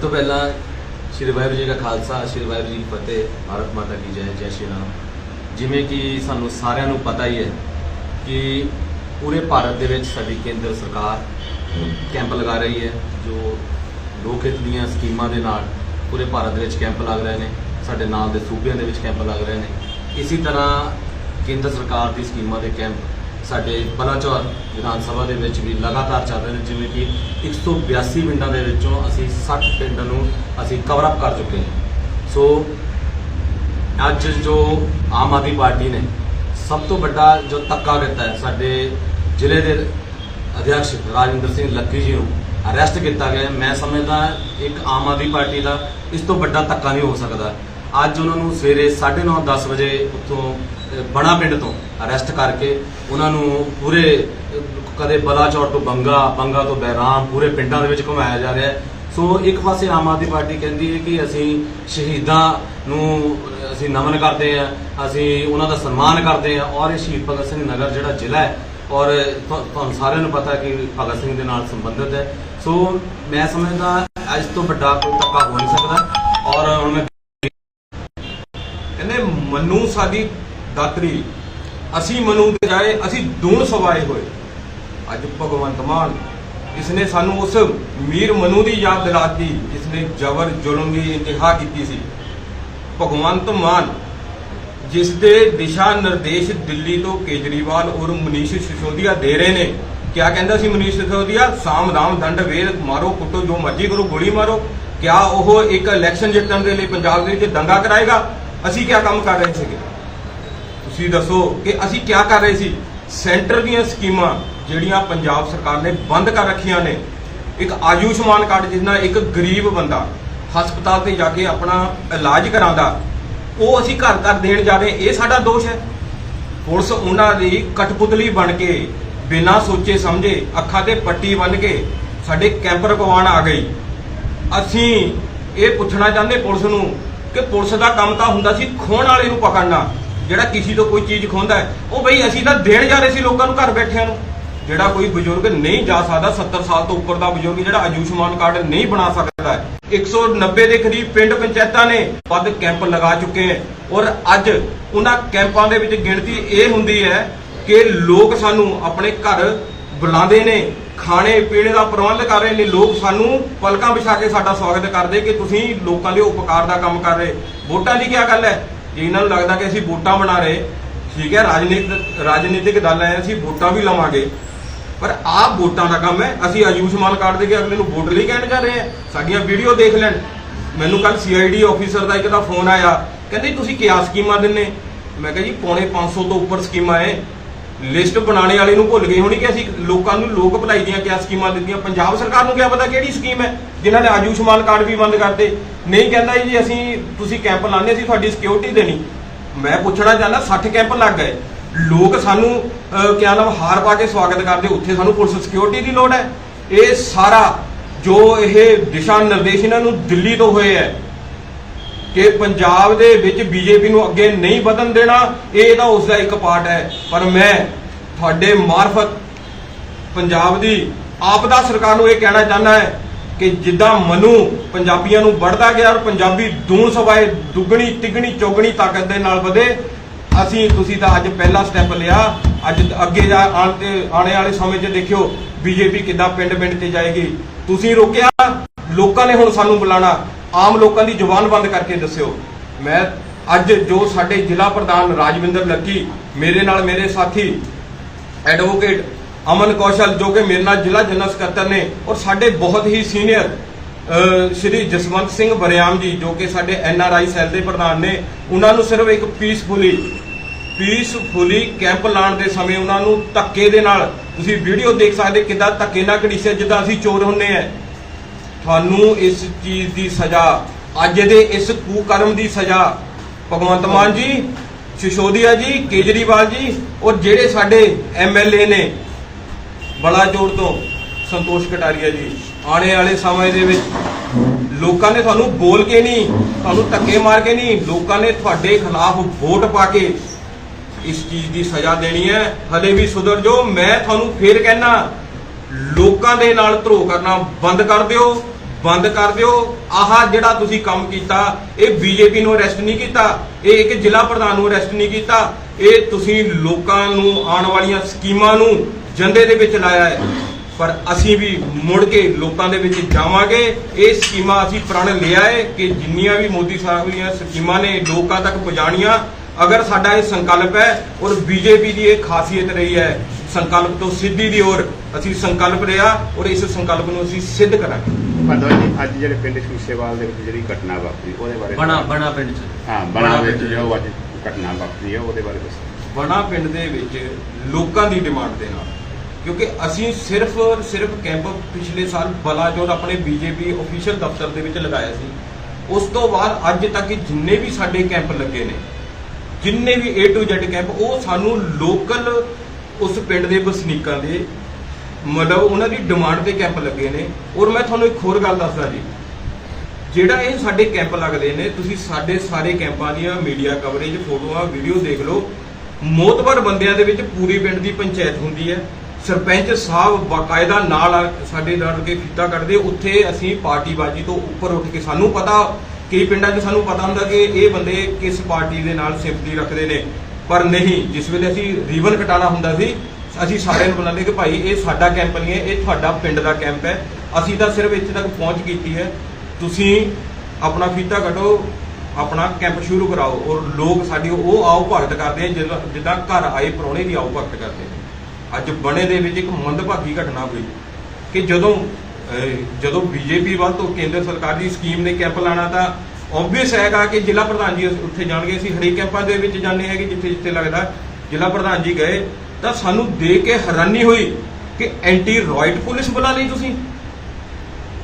ਤੋਂ ਪਹਿਲਾਂ ਸ਼੍ਰੀ ਵਾਹਿਗੁਰੂ ਜੀ ਕਾ ਖਾਲਸਾ, ਸ਼੍ਰੀ ਵਾਹਿਗੁਰੂ ਜੀ ਕੀ ਫਤਿਹ, ਭਾਰਤ ਮਾਤਾ ਕੀ ਜੈ ਜੈ ਸ਼੍ਰੀ ਰਾਮ। ਜਿਵੇਂ ਕਿ ਸਾਨੂੰ ਸਾਰਿਆਂ ਨੂੰ ਪਤਾ ਹੀ ਹੈ ਕਿ ਪੂਰੇ ਭਾਰਤ ਦੇ ਵਿੱਚ ਸਾਡੀ ਕੇਂਦਰ ਸਰਕਾਰ ਕੈਂਪ ਲਗਾ ਰਹੀ ਹੈ, ਜੋ ਲੋਕ ਹਿੱਤ ਦੀਆਂ ਸਕੀਮਾਂ ਦੇ ਨਾਲ ਪੂਰੇ ਭਾਰਤ ਦੇ ਵਿੱਚ ਕੈਂਪ ਲੱਗ ਰਹੇ ਨੇ, ਸਾਡੇ ਨਾਲ ਦੇ ਸੂਬਿਆਂ ਦੇ ਵਿੱਚ ਕੈਂਪ ਲੱਗ ਰਹੇ ਨੇ। ਇਸੇ ਤਰ੍ਹਾਂ ਕੇਂਦਰ ਸਰਕਾਰ ਦੀ ਸਕੀਮਾਂ ਦੇ ਕੈਂਪ ਸਾਡੇ ਬਲਾਚੌਰ ਵਿਧਾਨ ਸਭਾ ਦੇ ਵਿੱਚ ਵੀ ਲਗਾਤਾਰ ਚੱਲ ਰਹੇ ਨੇ, ਜਿਵੇਂ ਕਿ 182 ਪਿੰਡਾਂ ਦੇ ਵਿੱਚੋਂ ਅਸੀਂ 60 ਪਿੰਡਾਂ ਨੂੰ ਅਸੀਂ ਕਵਰ ਅਪ ਕਰ ਚੁੱਕੇ ਹਾਂ। ਸੋ ਅੱਜ ਜੋ ਆਮ ਆਦਮੀ ਪਾਰਟੀ ਨੇ ਸਭ ਤੋਂ ਵੱਡਾ ਜੋ ਧੱਕਾ ਦਿੱਤਾ ਹੈ, ਸਾਡੇ ਜ਼ਿਲ੍ਹੇ ਦੇ ਅਧਿਕਸ਼ ਰਾਜਿੰਦਰ ਸਿੰਘ ਲੱਕੀ ਜੀ ਨੂੰ ਅਰੈਸਟ ਕੀਤਾ ਗਿਆ ਮੈਂ ਸਮਝਦਾ ਇੱਕ ਆਮ ਆਦਮੀ ਪਾਰਟੀ ਦਾ ਇਸ ਤੋਂ ਵੱਡਾ ਧੱਕਾ ਨਹੀਂ ਹੋ ਸਕਦਾ। ਅੱਜ ਉਹਨਾਂ ਨੂੰ ਸਵੇਰੇ 9:30 10 ਵਜੇ ਉੱਥੋਂ ਬਣਾ ਪਿੰਡ ਤੋਂ ਅਰੈਸਟ ਕਰਕੇ ਉਹਨਾਂ ਨੂੰ ਪੂਰੇ, ਕਦੇ ਬਲਾਚੌਰ ਤੋਂ ਬੰਗਾ ਬੰਗਾ ਤੋਂ ਬਹਿਰਾਮ, ਪੂਰੇ ਪਿੰਡਾਂ ਦੇ ਵਿੱਚ ਘੁਮਾਇਆ ਜਾ ਰਿਹਾ ਹੈ। ਸੋ ਇੱਕ ਪਾਸੇ ਆਮ ਆਦਮੀ ਪਾਰਟੀ ਕਹਿੰਦੀ ਹੈ ਕਿ ਅਸੀਂ ਸ਼ਹੀਦਾਂ ਨੂੰ, ਅਸੀਂ ਨਮਨ ਕਰਦੇ ਹਾਂ, ਅਸੀਂ ਉਹਨਾਂ ਦਾ ਸਨਮਾਨ ਕਰਦੇ ਹਾਂ ਔਰ ਇਹ ਸ਼ਹੀਦ ਭਗਤ ਸਿੰਘ ਨਗਰ ਜਿਹੜਾ ਜ਼ਿਲ੍ਹਾ ਹੈ ਔਰ ਤੁਹਾਨੂੰ ਸਾਰਿਆਂ ਨੂੰ ਪਤਾ ਕਿ ਭਗਤ ਸਿੰਘ ਦੇ ਨਾਲ ਸੰਬੰਧਿਤ ਹੈ। ਸੋ ਮੈਂ ਸਮਝਦਾ ਅੱਜ ਤੋਂ ਵੱਡਾ ਕੋਈ ਧੱਕਾ ਹੋ ਨਹੀਂ ਸਕਦਾ ਔਰ ਹੁਣ ਮੈਂ ਕਹਿੰਦੇ ਮਨੂ ਸਾਡੀ ਦਾਤਰੀ ਅਸੀਂ ਮਨੂ ਦੇ ਜਾਏ, ਅਸੀਂ ਦੂਣ ਸਵਾਏ ਹੋਏ। ਅੱਜ ਭਗਵੰਤ ਮਾਨ ਇਸਨੇ ਸਾਨੂੰ ਉਸ ਮੀਰ ਮਨੂ ਦੀ ਯਾਦ ਦਿਲਾਤੀ, ਜਿਸਨੇ ਜ਼ਬਰ ਜ਼ੁਲਮ ਦੀ ਇੰਤਹਾ ਕੀਤੀ ਸੀ। ਭਗਵੰਤ ਮਾਨ ਜਿਸ ਦੇ ਦਿਸ਼ਾ ਨਿਰਦੇਸ਼ ਦਿੱਲੀ ਤੋਂ ਕੇਜਰੀਵਾਲ ਔਰ ਮਨੀਸ਼ ਸਿਸੋਦੀਆ ਦੇ ਰਹੇ ਨੇ, ਕਿਆ ਕਹਿੰਦਾ ਸੀ ਮਨੀਸ਼ ਸਿਸੋਦੀਆ? ਸਾਮ ਰਾਮ ਦੰਡ ਵੇਦ ਮਾਰੋ, ਕੁੱਟੋ ਜੋ ਮਰਜ਼ੀ ਕਰੋ, ਗੋਲੀ ਮਾਰੋ। ਕਿਆ ਉਹ ਇੱਕ ਇਲੈਕਸ਼ਨ ਜਿੱਤਣ ਦੇ ਲਈ ਪੰਜਾਬ ਦੇ ਵਿੱਚ ਦੰਗਾ ਕਰਾਏਗਾ? ਅਸੀਂ ਕਿਆ ਕੰਮ ਕਰ ਰਹੇ ਸੀਗੇ? ਤੁਸੀਂ ਦੱਸੋ ਕਿ ਅਸੀਂ ਕਿਆ ਕਰ ਰਹੇ ਸੀ? ਸੈਂਟਰ ਦੀਆਂ ਸਕੀਮਾਂ ਜਿਹੜੀਆਂ ਪੰਜਾਬ ਸਰਕਾਰ ਨੇ ਬੰਦ ਕਰ ਰੱਖੀਆਂ ਨੇ। ਇੱਕ ਆਯੁਸ਼ਮਾਨ ਕਾਰਡ ਜਿਸ ਨਾਲ ਇੱਕ ਗਰੀਬ ਬੰਦਾ ਹਸਪਤਾਲ ਤੇ ਜਾ ਕੇ ਆਪਣਾ ਇਲਾਜ ਕਰਾਉਂਦਾ, ਉਹ ਅਸੀਂ ਘਰ ਘਰ ਦੇਣ ਜਾ ਰਹੇ ਇਹ ਸਾਡਾ ਦੋਸ਼ ਹੈ। ਪੁਲਿਸ ਉਹਨਾਂ ਦੀ ਕਠਪੁਤਲੀ ਬਣ ਕੇ ਬਿਨਾਂ ਸੋਚੇ ਸਮਝੇ ਅੱਖਾਂ ਤੇ ਪੱਟੀ ਬੰਨ ਕੇ ਸਾਡੇ ਕੈਂਪ ਰਕਵਾਉਣ ਆ ਗਈ। ਅਸੀਂ ਇਹ ਪੁੱਛਣਾ ਚਾਹੁੰਦੇ ਪੁਲਿਸ ਨੂੰ ਕਿ ਪੁਲਿਸ ਦਾ ਕੰਮ ਤਾਂ ਹੁੰਦਾ ਸੀ ਖੋਹਣ ਵਾਲੇ ਨੂੰ ਪਕੜਨਾ। ਜਿਹੜਾ ਕਿਸੇ ਤੋਂ ਕੋਈ ਚੀਜ਼ ਖੋਹਦਾ ਹੈ, ਉਹ ਬਈ ਅਸੀਂ ਤਾਂ ਦੇਣ ਜਾ ਰਹੇ ਸੀ ਲੋਕਾਂ ਨੂੰ, ਘਰ ਬੈਠਿਆਂ ਨੂੰ। ਜਿਹੜਾ ਕੋਈ ਬਜ਼ੁਰਗ ਨਹੀਂ ਜਾ ਸਕਦਾ 70 ਸਾਲ ਤੋਂ ਉੱਪਰ ਦਾ ਬਜ਼ੁਰਗ ਜਿਹੜਾ ਆਯੁਸ਼ਮਾਨ ਕਾਰਡ ਨਹੀਂ ਬਣਾ ਸਕਦਾ ਹੈ। 190 ਦੇ ਕਰੀਬ ਪਿੰਡ ਪੰਚਾਇਤਾਂ ਨੇ ਵੱਧ ਕੈਂਪ ਲਗਾ ਚੁੱਕੇ ਹੈ। ਔਰ ਅੱਜ ਉਹਨਾਂ ਕੈਂਪਾਂ ਦੇ ਵਿੱਚ ਗਿਣਤੀ ਇਹ ਹੁੰਦੀ ਹੈ ਕਿ ਲੋਕ ਸਾਨੂੰ ਆਪਣੇ ਘਰ ਬੁਲਾਉਂਦੇ ਨੇ, ਖਾਣੇ ਪੀਣੇ ਦਾ ਪ੍ਰਬੰਧ ਕਰ ਰਹੇ ਨੇ। ਲੋਕ ਸਾਨੂੰ ਪਲਕਾਂ ਵਿਛਾ ਕੇ ਸਾਡਾ ਸਵਾਗਤ ਕਰਦੇ ਕਿ ਤੁਸੀਂ ਲੋਕਾਂ ਦੇ ਉਪਕਾਰ ਦਾ ਕੰਮ ਕਰ ਰਹੇ। ਵੋਟਾਂ ਦੀ ਕੀ ਗੱਲ ਹੈ? ਇਹਨਾਂ ਨੂੰ ਲੱਗਦਾ ਕਿ ਅਸੀਂ ਵੋਟਾਂ ਬਣਾ ਰਹੇ। ਠੀਕ ਹੈ, ਰਾਜਨੀਤਿਕ ਰਾਜਨੀਤਿਕ ਦਲ ਆਏ, ਅਸੀਂ ਵੋਟਾਂ ਵੀ ਲਵਾਂਗੇ। ਪਰ ਆਹ ਵੋਟਾਂ ਦਾ ਕੰਮ ਹੈ, ਅਸੀਂ ਆਯੁਸ਼ਮਾਨ ਕਾਰਡ ਦੇ ਕੇ ਅਗਲੇ ਨੂੰ ਵੋਟ ਲਈ ਕਹਿਣ ਜਾ ਰਹੇ ਹਾਂ। ਸਾਡੀਆਂ ਵੀਡੀਓ ਦੇਖ ਲੈਣ। ਮੈਨੂੰ ਕੱਲ ਸੀਆਈਡੀ ਆਫੀਸਰ ਦਾ ਇੱਕ ਦਾ ਫੋਨ ਆਇਆ। ਕਹਿੰਦੇ, ਤੁਸੀਂ ਕਿਆ ਸਕੀਮਾਂ ਦਿੰਨੇ ਮੈਂ ਕਿਹਾ ਜੀ, ਪੌਣੇ 500 ਤੋਂ ਉੱਪਰ ਸਕੀਮਾਂ ਹੈ ਲਿਸਟ ਬਣਾਉਣੇ ਵਾਲੇ ਨੂੰ ਭੁੱਲ ਗਏ ਹੋਣੀ ਕਿ ਅਸੀਂ ਲੋਕਾਂ ਨੂੰ ਲੋਕ ਭਲਾਈ ਦੀਆਂ ਕਿਆ ਸਕੀਮਾਂ ਦਿੱਤੀਆਂ? ਪੰਜਾਬ ਸਰਕਾਰ ਨੂੰ ਕਿਆ ਪਤਾ ਕਿਹੜੀ ਸਕੀਮ ਹੈ ਜਿਨ੍ਹਾਂ ਨੇ ਆਯੁਸ਼ਮਾਨ ਕਾਰਡ ਵੀ ਬੰਦ ਕਰਤੇ? ਨਹੀਂ ਕਹਿੰਦਾ ਜੀ, ਅਸੀਂ, ਤੁਸੀਂ ਕੈਂਪ ਲਾਣੇ ਸੀ ਤੁਹਾਡੀ ਸਿਕਿਉਰਿਟੀ ਦੇਣੀ ਮੈਂ ਪੁੱਛਣਾ ਚਾਹੁੰਦਾ 60 ਕੈਂਪ ਲੱਗ ਗਏ। ਲੋਕ ਸਾਨੂੰ ਕਿਆ ਨਾਮ, ਹਾਰ ਪਾ ਕੇ ਸਵਾਗਤ ਕਰਦੇ, ਉੱਥੇ ਸਾਨੂੰ ਪੁਲਿਸ ਸਿਕਿਉਰਿਟੀ ਦੀ ਲੋੜ ਹੈ। ਇਹ ਸਾਰਾ ਜੋ ਇਹ ਦਿਸ਼ਾ ਨਿਰਦੇਸ਼ ਇਹਨਾਂ ਨੂੰ ਦਿੱਲੀ ਤੋਂ ਹੋਏ ਹੈ ਕਿ ਪੰਜਾਬ ਦੇ ਵਿੱਚ ਬੀਜੇਪੀ ਨੂੰ ਅੱਗੇ ਨਹੀਂ ਵਧਣ ਦੇਣਾ, ਇਹ ਤਾਂ ਉਸ ਦਾ ਇੱਕ ਪਾਰਟ ਹੈ। ਪਰ ਮੈਂ ਤੁਹਾਡੇ ਮਾਰਫਤ ਪੰਜਾਬ ਦੀ ਆਪਦਾ ਸਰਕਾਰ ਨੂੰ ਇਹ ਕਹਿਣਾ ਚਾਹੁੰਦਾ ਹੈ ਕਿ ਜਿੱਦਾਂ ਮਨੂ ਪੰਜਾਬੀਆਂ ਨੂੰ ਵੜਦਾ ਗਿਆ ਔਰ ਪੰਜਾਬੀ ਦੂਣ ਸਵਾਏ ਦੁੱਗਣੀ, ਤਿੱਗਣੀ, ਚੌਗਣੀ ਤਾਕਤ ਦੇ ਨਾਲ ਵਧੇ, ਅਸੀਂ, ਤੁਸੀਂ ਤਾਂ ਅੱਜ ਪਹਿਲਾ ਸਟੈਪ ਲਿਆ। ਅੱਜ ਅੱਗੇ ਜਾ ਆਉਣ ਤੇ, ਆਉਣੇ ਵਾਲੇ ਸਮੇਂ 'ਚ ਦੇਖਿਓ ਬੀਜੇਪੀ ਕਿੱਦਾਂ ਪਿੰਡ ਪਿੰਡ ਤੇ ਜਾਏਗੀ। ਤੁਸੀਂ ਰੋਕਿਆ, ਲੋਕਾਂ ਨੇ ਹੁਣ ਸਾਨੂੰ ਬੁਲਾਣਾ। ਆਮ ਲੋਕਾਂ ਦੀ ਜ਼ੁਬਾਨ ਬੰਦ ਕਰਕੇ ਦੱਸਿਓ। ਮੈਂ ਅੱਜ ਜੋ ਸਾਡੇ ਜ਼ਿਲ੍ਹਾ ਪ੍ਰਧਾਨ ਰਾਜਵਿੰਦਰ ਲੱਕੀ, ਮੇਰੇ ਨਾਲ ਮੇਰੇ ਸਾਥੀ ਐਡਵੋਕੇਟ ਅਮਨ ਕੌਸ਼ਲ, ਜੋ ਕਿ ਮੇਰੇ ਨਾਲ ਜ਼ਿਲ੍ਹਾ ਜਨਰਲ ਸਕੱਤਰ ਨੇ, ਔਰ ਸਾਡੇ ਬਹੁਤ ਹੀ ਸੀਨੀਅਰ ਸ਼੍ਰੀ ਜਸਵੰਤ ਸਿੰਘ ਬਰਿਆਮ ਜੀ, ਜੋ ਕਿ ਸਾਡੇ ਐਨ ਆਰ ਆਈ ਸੈੱਲ ਦੇ ਪ੍ਰਧਾਨ ਨੇ, ਉਹਨਾਂ ਨੂੰ ਸਿਰਫ ਇੱਕ ਪੀਸਫੁਲੀ ਪੀਸਫੁਲੀ ਕੈਂਪ ਲਾਉਣ ਦੇ ਸਮੇਂ ਉਹਨਾਂ ਨੂੰ ਧੱਕੇ ਦੇ ਨਾਲ, ਤੁਸੀਂ ਵੀਡੀਓ ਦੇਖ ਸਕਦੇ ਕਿੱਦਾਂ ਧੱਕੇ ਨਾਲ ਘੜੀਸੇ ਜਿੱਦਾਂ ਅਸੀਂ ਚੋਰ ਹੁੰਨੇ ਆ। ਤੁਹਾਨੂੰ ਇਸ ਚੀਜ਼ ਦੀ ਸਜ਼ਾ, ਅੱਜ ਦੇ ਇਸ ਕੁਕਰਮ ਦੀ ਸਜ਼ਾ, ਭਗਵੰਤ ਮਾਨ ਜੀ, ਸਿਸੋਦੀਆ ਜੀ, ਕੇਜਰੀਵਾਲ ਜੀ ਔਰ ਜਿਹੜੇ ਸਾਡੇ ਐਮਐਲਏ ਨੇ ਬਲਾਚੌਰ ਤੋਂ ਸੰਤੋਸ਼ ਕਟਾਰੀਆ ਜੀ, ਆਉਣੇ ਵਾਲੇ ਸਮੇਂ ਦੇ ਵਿੱਚ ਲੋਕਾਂ ਨੇ ਤੁਹਾਨੂੰ ਬੋਲ ਕੇ ਨਹੀਂ, ਤੁਹਾਨੂੰ ਧੱਕੇ ਮਾਰ ਕੇ ਨਹੀਂ, ਲੋਕਾਂ ਨੇ ਤੁਹਾਡੇ ਖਿਲਾਫ ਵੋਟ ਪਾ ਕੇ ਇਸ ਚੀਜ਼ ਦੀ ਸਜ਼ਾ ਦੇਣੀ ਹੈ। ਹਲੇ ਵੀ ਸੁਧਰ ਜੋ ਮੈਂ ਤੁਹਾਨੂੰ ਫੇਰ ਕਹਿਣਾ ਲੋਕਾਂ ਦੇ ਨਾਲ ਧਰੋ ਕਰਨਾ ਬੰਦ ਕਰ ਦਿਓ, ਬੰਦ ਕਰ ਦਿਓ। ਆਹ ਜਿਹੜਾ ਤੁਸੀਂ ਕੰਮ ਕੀਤਾ, ਇਹ ਬੀਜੇਪੀ ਨੂੰ ਅਰੈਸਟ ਨਹੀਂ ਕੀਤਾ, ਇਹ ਇੱਕ ਜ਼ਿਲ੍ਹਾ ਪ੍ਰਧਾਨ ਨੂੰ ਅਰੈਸਟ ਨਹੀਂ ਕੀਤਾ, ਇਹ ਤੁਸੀਂ ਲੋਕਾਂ ਨੂੰ ਆਉਣ ਵਾਲੀਆਂ ਸਕੀਮਾਂ ਨੂੰ ਜੰਦੇ ਦੇ ਵਿੱਚ ਲਾਇਆ ਹੈ। ਪਰ ਅਸੀਂ ਵੀ ਮੁੜ ਕੇ ਲੋਕਾਂ ਦੇ ਵਿੱਚ ਜਾਵਾਂਗੇ। ਇਹ ਸਕੀਮਾਂ ਅਸੀਂ ਪ੍ਰਣ ਲਿਆ ਹੈ ਕਿ ਜਿੰਨੀਆਂ ਵੀ ਮੋਦੀ ਸਾਹਿਬ ਦੀਆਂ ਸਕੀਮਾਂ ਨੇ ਲੋਕਾਂ ਤੱਕ ਪਹੁੰਚਾਉਣੀਆਂ, ਅਗਰ ਸਾਡਾ ਇਹ ਸੰਕਲਪ ਹੈ ਔਰ ਬੀਜੇਪੀ ਦੀ ਇਹ ਖਾਸੀਅਤ ਰਹੀ ਹੈ ਸੰਕਲਪ ਤੋਂ ਸਿੱਧੀ ਦੀ ਔਰ ਅਸੀਂ ਸੰਕਲਪ ਰਿਹਾ ਔਰ ਇਸ ਸੰਕਲਪ ਨੂੰ ਅਸੀਂ ਸਿੱਧ ਕਰਾਂਗੇ। ਭਦਵਾ ਜੀ ਅੱਜ ਜਿਹੜੇ ਪਿੰਡ ਸ਼ੂਸ਼ੇਵਾਲ ਦੇ ਵਿੱਚ ਜਿਹੜੀ ਘਟਨਾ ਵਾਪਰੀ ਉਹਦੇ ਬਾਰੇ ਬਣਾ ਬਣਾ ਪਿੰਡ ਚ। ਹਾਂ ਬਣਾ ਵਿੱਚ ਜੋ ਅੱਜ ਘਟਨਾ ਵਾਪਰੀ ਹੈ ਉਹਦੇ ਬਾਰੇ ਦੱਸੋ। ਬਣਾ ਪਿੰਡ ਦੇ ਵਿੱਚ ਲੋਕਾਂ ਦੀ ਡਿਮਾਂਡ ਦੇ ਨਾਲ ਕਿਉਂਕਿ ਅਸੀਂ ਸਿਰਫ ਸਿਰਫ ਕੈਂਪ ਪਿਛਲੇ ਸਾਲ ਬਲਾਚੌਰ ਆਪਣੇ ਬੀਜੇਪੀ ਅਫੀਸ਼ੀਅਲ ਦਫ਼ਤਰ ਦੇ ਵਿੱਚ ਲਗਾਇਆ ਸੀ। ਉਸ ਤੋਂ ਬਾਅਦ ਅੱਜ ਤੱਕ ਜਿੰਨੇ ਵੀ ਸਾਡੇ ਕੈਂਪ ਲੱਗੇ ਨੇ ਜਿੰਨੇ ਵੀ A to Z ਕੈਂਪ ਉਹ ਸਾਨੂੰ ਲੋਕਲ ਉਸ ਪਿੰਡ ਦੇ ਵਸਨੀਕਾਂ ਦੇ। ਮਤਲਬ ਉਹਨਾਂ ਦੀ ਡਿਮਾਂਡ ਤੇ ਕੈਂਪ ਲੱਗੇ ਨੇ। ਔਰ ਮੈਂ ਤੁਹਾਨੂੰ ਇੱਕ ਹੋਰ ਗੱਲ ਦੱਸਦਾ ਜੀ। ਜਿਹੜਾ ਇਹ ਸਾਡੇ ਕੈਂਪ ਲੱਗਦੇ ਨੇ, ਤੁਸੀਂ ਸਾਡੇ ਸਾਰੇ ਕੈਂਪਾਂ ਦੀਆਂ ਮੀਡੀਆ ਕਵਰੇਜ ਫੋਟੋਆਂ ਵੀਡੀਓ ਦੇਖ ਲਓ। ਮੋਤਬਰ ਬੰਦਿਆਂ ਦੇ ਵਿੱਚ ਪੂਰੀ ਪਿੰਡ ਦੀ ਪੰਚਾਇਤ ਹੁੰਦੀ ਹੈ। ਸਰਪੰਚ ਸਾਹਿਬ ਬਾਕਾਇਦਾ ਨਾਲ ਸਾਡੇ ਨਾਲ ਕੇ ਫੀਤਾ ਕੱਢਦੇ। ਉੱਥੇ ਅਸੀਂ ਪਾਰਟੀਬਾਜ਼ੀ ਤੋਂ ਉੱਪਰ ਉੱਠ ਕੇ ਸਾਨੂੰ ਪਤਾ, ਕਈ ਪਿੰਡਾਂ 'ਚ ਸਾਨੂੰ ਪਤਾ ਹੁੰਦਾ ਕਿ ਇਹ ਬੰਦੇ ਕਿਸ ਪਾਰਟੀ ਦੇ ਨਾਲ ਸਿੰਪਥੀ ਰੱਖਦੇ ਨੇ। ਪਰ ਨਹੀਂ ਜਿਸ ਵੇਲੇ ਅਸੀਂ ਰੀਵਨ ਕਟਾਣਾ ਹੁੰਦਾ ਸੀ ਅਸੀਂ ਸਾਰਿਆਂ ਨੂੰ ਬੁਲਾਉਂਦੇ ਕਿ ਭਾਈ ਇਹ ਸਾਡਾ ਕੈਂਪ ਨਹੀਂ ਹੈ ਇਹ ਤੁਹਾਡਾ ਪਿੰਡ ਦਾ ਕੈਂਪ ਹੈ। ਅਸੀਂ ਤਾਂ ਸਿਰਫ ਇੱਥੇ ਤੱਕ ਪਹੁੰਚ ਕੀਤੀ ਹੈ। ਤੁਸੀਂ ਆਪਣਾ ਫੀਤਾ ਕੱਢੋ ਆਪਣਾ ਕੈਂਪ ਸ਼ੁਰੂ ਕਰਾਓ ਔਰ ਲੋਕ ਸਾਡੀ ਉਹ ਆਓ ਭਗਤ ਕਰਦੇ ਆ ਜਿੱਦਾਂ ਘਰ ਆਏ ਪ੍ਰਾਹੁਣੇ ਦੀ ਆਓ ਭਗਤ ਕਰਦੇ ਅੱਜ ਬਣੇ ਦੇ ਵਿੱਚ ਇੱਕ ਮੰਦਭਾਗੀ ਘਟਨਾ ਹੋਈ ਕਿ ਜਦੋਂ ਅਹ, ਜਦੋਂ ਬੀਜੇਪੀ ਵੱਲ ਤੋਂ ਕੇਂਦਰ ਸਰਕਾਰ ਦੀ ਸਕੀਮ ਨੇ ਕੈਂਪ ਲਾਣਾ ਤਾਂ ਆਬਵੀਅਸ ਹੈਗਾ ਕਿ ਜ਼ਿਲ੍ਹਾ ਪ੍ਰਧਾਨ ਜੀ ਉੱਥੇ ਜਾਣਗੇ। ਅਸੀਂ ਹਰੇਕ ਕੈਂਪਾਂ ਦੇ ਵਿੱਚ ਜਾਂਦੇ ਹੈਗੇ ਜਿੱਥੇ ਜਿੱਥੇ ਲੱਗਦਾ ਜ਼ਿਲ੍ਹਾ ਪ੍ਰਧਾਨ ਜੀ ਗਏ, ਤਾਂ ਸਾਨੂੰ ਦੇਖ ਕੇ ਹੈਰਾਨੀ ਹੋਈ ਕਿ ਐਂਟੀ ਰੋਇਟ ਪੁਲਿਸ ਬੁਲਾ ਲਈ ਤੁਸੀਂ।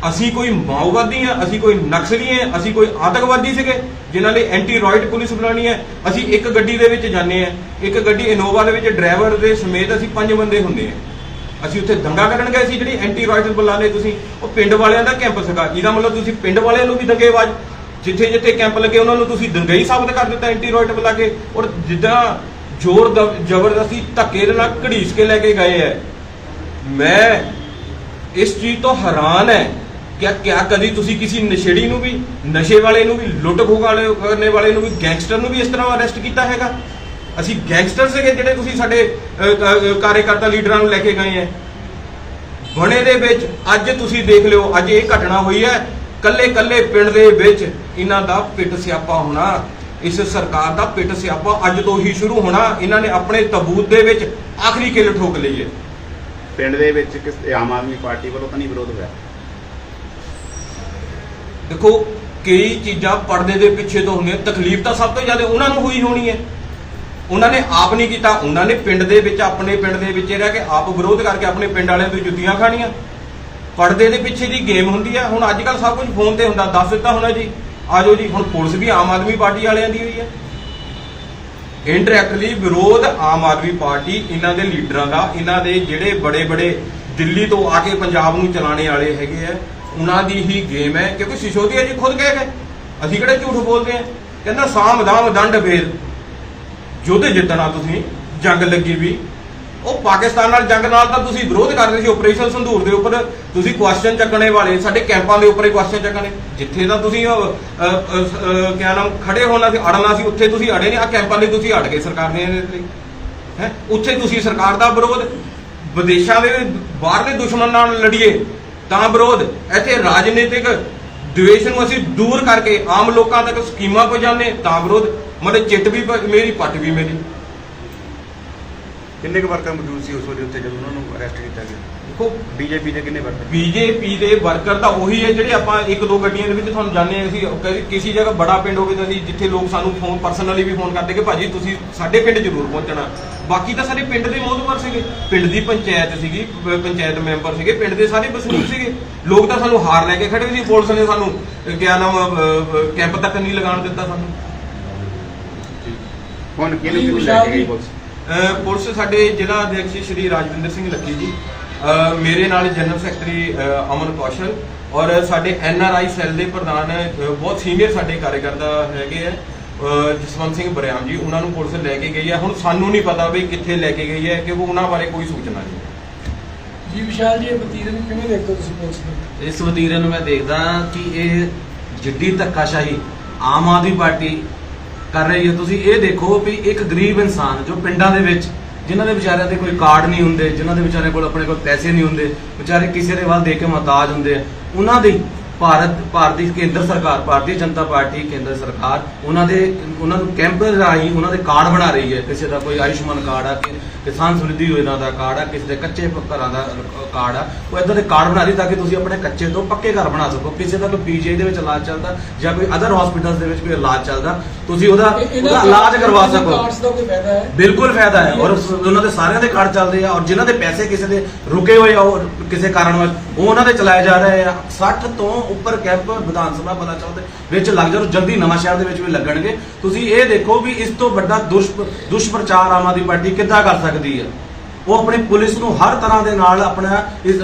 ਅਸੀਂ ਕੋਈ ਮਾਓਵਾਦੀ ਆ ਅਸੀਂ ਕੋਈ ਨਕਸਲੀ ਆ ਅਸੀਂ ਕੋਈ ਆਤੰਕਵਾਦੀ ਸੀਗੇ, ਜਿਨ੍ਹਾਂ ਨੇ ਐਂਟੀ ਰੋਇਟ ਪੁਲਿਸ ਬੁਲਾਣੀ ਹੈ। ਅਸੀਂ ਇੱਕ ਗੱਡੀ ਦੇ ਵਿੱਚ ਜਾਂਦੇ ਆ ਇੱਕ ਗੱਡੀ ਇਨੋਵਾ ਦੇ ਵਿੱਚ ਡਰਾਈਵਰ ਦੇ ਸਮੇਤ ਅਸੀਂ ਪੰਜ ਬੰਦੇ ਹੁੰਦੇ ਆ ਅਸੀਂ ਉੱਥੇ ਦੰਗਾ ਕਰਨ ਗਏ ਸੀ, ਜਿਹੜੀ ਐਂਟੀ ਬੁਲਾ ਲਏ ਤੁਸੀਂ। ਉਹ ਪਿੰਡ ਵਾਲਿਆਂ ਦਾ ਕੈਂਪ ਸੀਗਾ। ਜਿਹਦਾ ਮਤਲਬ ਤੁਸੀਂ ਪਿੰਡ ਵਾਲਿਆਂ ਨੂੰ ਵੀ ਦੰਗੇਬਾਜ਼ ਜਿੱਥੇ ਜਿੱਥੇ ਕੈਂਪ ਲੱਗੇ ਉਹਨਾਂ ਨੂੰ ਤੁਸੀਂ ਦੰਗਈ ਸਾਬਤ ਕਰ ਦਿੱਤਾ ਐਂਟੀ ਰॉयਟ ਬੁਲਾ ਕੇ। ਔਰ ਜਿੱਦਾਂ ਜ਼ੋਰ ਜ਼ਬਰਦਸਤੀ ਧੱਕੇ ਦੇ ਨਾਲ ਘੜੀਸ ਕੇ ਲੈ ਕੇ ਗਏ ਹੈ ਮੈਂ ਇਸ ਚੀਜ਼ ਤੋਂ ਹੈਰਾਨ ਹੈ ਕਿ ਕਿਆ ਕਦੀ ਤੁਸੀਂ ਕਿਸੇ ਨਸ਼ੇੜੀ ਨੂੰ ਵੀ, ਨਸ਼ੇ ਵਾਲੇ ਨੂੰ ਵੀ, ਲੁੱਟ ਖੋਹ ਵਾਲੇ ਕਰਨੇ ਵਾਲੇ ਨੂੰ ਵੀ, ਗੈਂਗਸਟਰ ਨੂੰ ਵੀ ਇਸ ਤਰ੍ਹਾਂ ਅਰੈਸਟ ਕੀਤਾ ਹੈਗਾ? ਅਸੀਂ ਗੈਂਗਸਟਰ ਸੀਗੇ ਜਿਹੜੇ ਤੁਸੀਂ ਸਾਡੇ ਕਾਰਜਕਰਤਾ ਲੀਡਰਾਂ ਨੂੰ ਲੈ ਕੇ ਗਏ ਹੈ ਬਣੇ ਦੇ ਵਿੱਚ ਅੱਜ ਤੁਸੀਂ ਦੇਖ ਲਿਓ, ਅੱਜ ਇਹ ਘਟਨਾ ਹੋਈ ਹੈ ਕੱਲੇ ਕੱਲੇ ਪਿੰਡ ਦੇ ਵਿੱਚ ਇਹਨਾਂ ਦਾ ਪਿੱਟ ਸਿਆਪਾ ਹੋਣਾ ਇਸ ਸਰਕਾਰ ਦਾ ਪਿੱਟ ਸਿਆਪਾ ਅੱਜ ਤੋਂ ਹੀ ਸ਼ੁਰੂ ਹੋਣਾ ਇਹਨਾਂ ਨੇ ਆਪਣੇ ਤਬੂਤ ਦੇ ਵਿੱਚ ਆਖਰੀ ਕਿੱਲ ਠੋਕ ਲਈ ਹੈ। ਪਿੰਡ ਦੇ ਵਿੱਚ ਕਿਸ ਆਮ ਆਦਮੀ ਪਾਰਟੀ ਵੱਲੋਂ ਤਾਂ ਨਹੀਂ ਵਿਰੋਧ ਹੋਇਆ? ਦੇਖੋ ਕਈ ਚੀਜ਼ਾਂ ਪਰਦੇ ਦੇ ਪਿੱਛੇ ਤੋਂ ਹੁੰਦੀਆਂ ਤਕਲੀਫ ਤਾਂ ਸਭ ਤੋਂ ਜ਼ਿਆਦਾ ਉਹਨਾਂ ਨੂੰ ਹੋਈ ਹੋਣੀ ਹੈ। ਉਹਨਾਂ ਨੇ ਆਪ ਨਹੀਂ ਕੀਤਾ ਉਹਨਾਂ ਨੇ ਪਿੰਡ ਦੇ ਵਿੱਚ ਆਪਣੇ ਪਿੰਡ ਦੇ ਵਿੱਚ ਰਹਿ ਕੇ ਆਪ ਵਿਰੋਧ ਕਰਕੇ ਆਪਣੇ ਪਿੰਡ ਵਾਲਿਆਂ ਤੋਂ ਜੁੱਤੀਆਂ ਖਾਣੀਆਂ। ਪਰਦੇ ਦੇ ਪਿੱਛੇ ਦੀ ਗੇਮ ਹੁੰਦੀ ਹੈ ਹੁਣ ਅੱਜ ਕੱਲ ਸਭ ਕੁਝ ਫੋਨ ਤੇ ਹੁੰਦਾ। ਦੱਸ ਦਿੱਤਾ ਹੋਣਾ ਜੀ। ਆਜੋ ਜੀ, ਹੁਣ ਪੁਲਿਸ ਵੀ ਆਮ ਆਦਮੀ ਪਾਰਟੀ ਵਾਲਿਆਂ ਦੀ ਹੋਈ ਹੈ ਇਨਡਾਇਰੈਕਟਲੀ ਵਿਰੋਧ ਆਮ ਆਦਮੀ ਪਾਰਟੀ ਇਹਨਾਂ ਦੇ ਲੀਡਰਾਂ ਦਾ। ਇਹਨਾਂ ਦੇ ਜਿਹੜੇ ਬੜੇ ਬੜੇ ਦਿੱਲੀ ਤੋਂ ਆ ਕੇ ਪੰਜਾਬ ਨੂੰ ਚਲਾਣੇ ਵਾਲੇ ਹੈਗੇ ਆ, ਉਹਨਾਂ ਦੀ ਹੀ ਗੇਮ ਹੈ। ਕਿਉਂਕਿ ਸਿਸੋਦੀਆ ਜੀ ਖੁਦ ਕਹਿ ਗਏ, ਅਸੀਂ ਕਿਹੜੇ ਝੂਠ ਬੋਲਦੇ ਆ? ਕਹਿੰਦਾ ਸਾਮ ਦਾਮ ਦੰਡ ਵੇਦ ਯੁੱਧ ਜਿੱਤਣਾ ਤੁਸੀਂ, ਜੰਗ ਲੱਗੀ ਵੀ। ਉਹ ਪਾਕਿਸਤਾਨ ਨਾਲ ਜੰਗ ਨਾਲ ਤਾਂ ਤੁਸੀਂ ਵਿਰੋਧ ਕਰ ਰਹੇ ਸੀ ਆਪਰੇਸ਼ਨ ਸੰਧੂਰ ਦੇ ਉੱਪਰ। ਤੁਸੀਂ ਕੁਐਸਚਨ ਚੱਕਣੇ ਵਾਲੇ, ਸਾਡੇ ਕੈਂਪਾਂ ਦੇ ਉੱਪਰ ਹੀ ਕੁਐਸਚਨ ਚੱਕਣੇ। ਜਿੱਥੇ ਤਾਂ ਤੁਸੀਂ ਕਿਆ ਨਾਮ, ਖੜੇ ਹੋਣਾ ਸੀ, ਅੜਨਾ ਸੀ, ਉੱਥੇ ਤੁਸੀਂ ਅੜੇ ਨੇ ਆ ਕੈਂਪਾਂ ਲਈ ਤੁਸੀਂ ਅੜ ਗਏ ਸਰਕਾਰ ਨੇ ਲਈ। ਹੈ? ਉੱਥੇ ਤੁਸੀਂ ਸਰਕਾਰ ਦਾ ਵਿਰੋਧ, ਵਿਦੇਸ਼ਾਂ ਦੇ ਬਾਹਰਲੇ ਦੁਸ਼ਮਣ ਨਾਲ ਲੜੀਏ, ਤਾਂ ਵਿਰੋਧ। ਇੱਥੇ ਰਾਜਨੀਤਿਕ ਦੁਵੇਸ਼ ਨੂੰ ਅਸੀਂ ਦੂਰ ਕਰਕੇ ਆਮ ਲੋਕਾਂ ਤੱਕ ਸਕੀਮਾਂ ਪਹੁੰਚਾਉਂਦੇ ਤਾਂ ਵਿਰੋਧ। ਮਤਲਬ ਚਿੱਟ ਵੀ ਮੇਰੀ ਪੱਟ ਵੀ ਮੇਰੀ। ਕਿੰਨੇ ਕੁ ਵਰਕਰ ਮੌਜੂਦ ਸੀ ਉਸ ਵੇਲੇ ਉੱਤੇ ਜਦੋਂ ਉਹਨਾਂ ਨੂੰ ਅਰੈਸਟ ਕੀਤਾ ਗਿਆ? ਦੇਖੋ ਬੀਜੇਪੀ ਦੇ ਕਿੰਨੇ ਵਰਕਰ ਬੀਜੇਪੀ ਦੇ ਵਰਕਰ ਤਾਂ ਉਹੀ ਹੈ ਜਿਹੜੇ ਆਪਾਂ ਇੱਕ ਦੋ ਗੱਡੀਆਂ ਦੇ ਵਿੱਚ ਤੁਹਾਨੂੰ ਜਾਣਦੇ ਹਾਂ ਅਸੀਂ ਕਦੇ ਕਿਸੇ ਜਗ੍ਹਾ ਬੜਾ ਪਿੰਡ ਹੋਵੇ ਤਾਂ ਅਸੀਂ ਜਿੱਥੇ ਲੋਕ ਸਾਨੂੰ ਫੋਨ ਪਰਸਨਲੀ ਵੀ ਫੋਨ ਕਰਦੇ ਕਿ ਭਾਜੀ ਤੁਸੀਂ ਸਾਡੇ ਪਿੰਡ ਜ਼ਰੂਰ ਪਹੁੰਚਣਾ। ਬਾਕੀ ਤਾਂ ਸਾਡੇ ਪਿੰਡ ਦੇ ਮੋਹਤਵਰ ਸੀਗੇ। ਪਿੰਡ ਦੀ ਪੰਚਾਇਤ ਸੀਗੀ ਪੰਚਾਇਤ ਮੈਂਬਰ ਸੀਗੇ ਪਿੰਡ ਦੇ ਸਾਰੇ ਵਸਨੀਕ ਸੀਗੇ। ਲੋਕ ਤਾਂ ਸਾਨੂੰ ਹਾਰ ਲੈ ਕੇ ਖੜੇ ਸੀ ਪੁਲਿਸ ਨੇ ਸਾਨੂੰ ਕਿਆ ਨਾਮ ਕੈਂਪ ਤੱਕ ਨਹੀਂ ਲਗਾਉਣ ਦਿੱਤਾ ਸਾਨੂੰ। ਹੁਣ ਕਿਹਨੂੰ ਕਿਹਨੂੰ ਲੈ ਕੇ ਗਈ ਪੁਲਿਸ? ਪੁਲਿਸ ਸਾਡੇ ਜ਼ਿਲ੍ਹਾ ਅਧਿਕਸ਼ ਸ਼੍ਰੀ ਰਾਜਵਿੰਦਰ ਸਿੰਘ ਲੱਕੀ ਜੀ ਮੇਰੇ ਨਾਲ ਜਨਰਲ ਸੈਕਟਰੀ ਅਮਨ ਕੌਸ਼ਲ ਔਰ ਸਾਡੇ ਐਨ ਆਰ ਆਈ ਸੈੱਲ ਦੇ ਪ੍ਰਧਾਨ ਬਹੁਤ ਸੀਨੀਅਰ ਸਾਡੇ ਕਾਰਜਕਰਤਾ ਹੈਗੇ ਆ ਜਸਵੰਤ ਸਿੰਘ ਬਰਿਆਮ ਜੀ ਉਹਨਾਂ ਨੂੰ ਪੁਲਿਸ ਲੈ ਕੇ ਗਈ ਹੈ ਹੁਣ ਸਾਨੂੰ ਨਹੀਂ ਪਤਾ ਵੀ ਕਿੱਥੇ ਲੈ ਕੇ ਗਈ ਹੈ ਕਿਉਂਕਿ ਉਹਨਾਂ ਬਾਰੇ ਕੋਈ ਸੂਚਨਾ ਨਹੀਂ। ਜੀ ਵਿਸ਼ਾਲ ਜੀ ਇਹ ਵਤੀਰੇ ਨੂੰ ਕਿਵੇਂ ਦੇਖਦੇ ਤੁਸੀਂ ਪੁਲਿਸ ਨੂੰ? ਇਸ ਵਤੀਰੇ ਨੂੰ ਮੈਂ ਦੇਖਦਾ ਕਿ ਇਹ ਜਿੱਡੀ ਧੱਕਾਸ਼ਾਹੀ ਆਮ ਆਦਮੀ ਪਾਰਟੀ ਕਰ ਰਹੀ ਹੈ। ਤੁਸੀਂ ਇਹ ਦੇਖੋ ਵੀ ਇੱਕ ਗਰੀਬ ਇਨਸਾਨ ਜੋ ਪਿੰਡਾਂ ਦੇ ਵਿੱਚ, ਜਿਨ੍ਹਾਂ ਦੇ ਵਿਚਾਰਿਆਂ ਦੇ ਕੋਈ ਕਾਰਡ ਨਹੀਂ ਹੁੰਦੇ, ਜਿਨ੍ਹਾਂ ਦੇ ਵਿਚਾਰਿਆਂ ਕੋਲ ਆਪਣੇ ਕੋਲ ਪੈਸੇ ਨਹੀਂ ਹੁੰਦੇ, ਵਿਚਾਰੇ ਕਿਸੇ ਦੇ ਵੱਲ ਦੇਖ ਕੇ ਮੁਹਤਾਜ ਹੁੰਦੇ ਆ, ਉਹਨਾਂ ਦੀ ਭਾਰਤ, ਭਾਰਤੀ ਕੇਂਦਰ ਸਰਕਾਰ, ਭਾਰਤੀ ਜਨਤਾ ਪਾਰਟੀ ਕੇਂਦਰ ਸਰਕਾਰ, ਉਹਨਾਂ ਦੇ, ਉਹਨਾਂ ਨੂੰ ਕੈਂਪ ਰਾਹੀਂ ਉਹਨਾਂ ਦੇ ਕਾਰਡ ਬਣਾ ਰਹੀ ਹੈ। ਕਿਸੇ ਦਾ ਕੋਈ ਆਯੁਸ਼ਮਾਨ ਕਾਰਡ ਆ, ਕਿ ਕਿਸਾਨ ਸਮਰਿੱਧੀ ਯੋਜਨਾ ਦਾ ਕਾਰਡ ਆ ਕਿਸੇ ਦੇ ਕੱਚੇ ਘਰਾਂ ਦਾ ਕਾਰਡ ਆ ਉਹ ਇਦਾਂ ਦੇ ਕਾਰਡ ਬਣਾ ਰਹੀ ਤਾਂ ਕਿ ਤੁਸੀਂ ਆਪਣੇ ਕੱਚੇ ਤੋਂ ਪੱਕੇ ਘਰ ਬਣਾ ਸਕੋ। ਕਿਸੇ ਦਾ ਕੋਈ ਪੀਜੀਆਈ ਦੇ ਵਿੱਚ ਇਲਾਜ ਚੱਲਦਾ ਜਾਂ ਕੋਈ ਅਦਰ ਹਸਪੀਟਲਸ ਦੇ ਵਿੱਚ ਕੋਈ ਇਲਾਜ ਚੱਲਦਾ ਤੁਸੀਂ ਉਹਦਾ ਉਹਦਾ ਇਲਾਜ ਕਰਵਾ ਸਕੋ। ਕਾਰਡਸ ਦਾ ਕੋਈ ਫਾਇਦਾ ਹੈ? ਬਿਲਕੁਲ ਫਾਇਦਾ ਹੈ। ਔਰ ਉਹਨਾਂ ਦੇ ਸਾਰਿਆਂ ਦੇ ਕਾਰਡ ਚੱਲਦੇ ਆ ਔਰ ਜਿਨ੍ਹਾਂ ਦੇ ਪੈਸੇ ਕਿਸੇ ਦੇ ਰੁਕੇ ਹੋਏ ਆ ਉਹ ਕਿਸੇ ਕਾਰਨ ਵਜੋਂ ਉਹ ਉਹਨਾਂ ਦੇ ਚਲਾਏ ਜਾ ਰਹੇ ਆ। 60 ਤੋਂ ਉੱਪਰ ਕੈਂਪ ਵਿਧਾਨ ਸਭਾ ਪਤਾ ਚੱਲਦੇ ਵਿੱਚ ਲੱਗ ਜਾਓ ਜਲਦੀ ਨਵਾਂ ਸ਼ਹਿਰ ਦੇ ਵਿੱਚ ਵੀ ਲੱਗਣਗੇ। ਤੁਸੀਂ ਇਹ ਦੇਖੋ ਵੀ ਇਸ ਤੋਂ ਵੱਡਾ ਦੁਸ਼ਪ ਦੁਸ਼ਪ੍ਰਚਾਰ ਆਮ ਆਦਮੀ ਪਾਰਟੀ ਕਿੱਦਾਂ ਕਰ ਸਕਦੀ ਹੈ ਉਹ ਆਪਣੀ ਪੁਲਿਸ ਨੂੰ ਹਰ ਤਰ੍ਹਾਂ ਦੇ ਨਾਲ ਆਪਣਾ ਇਸ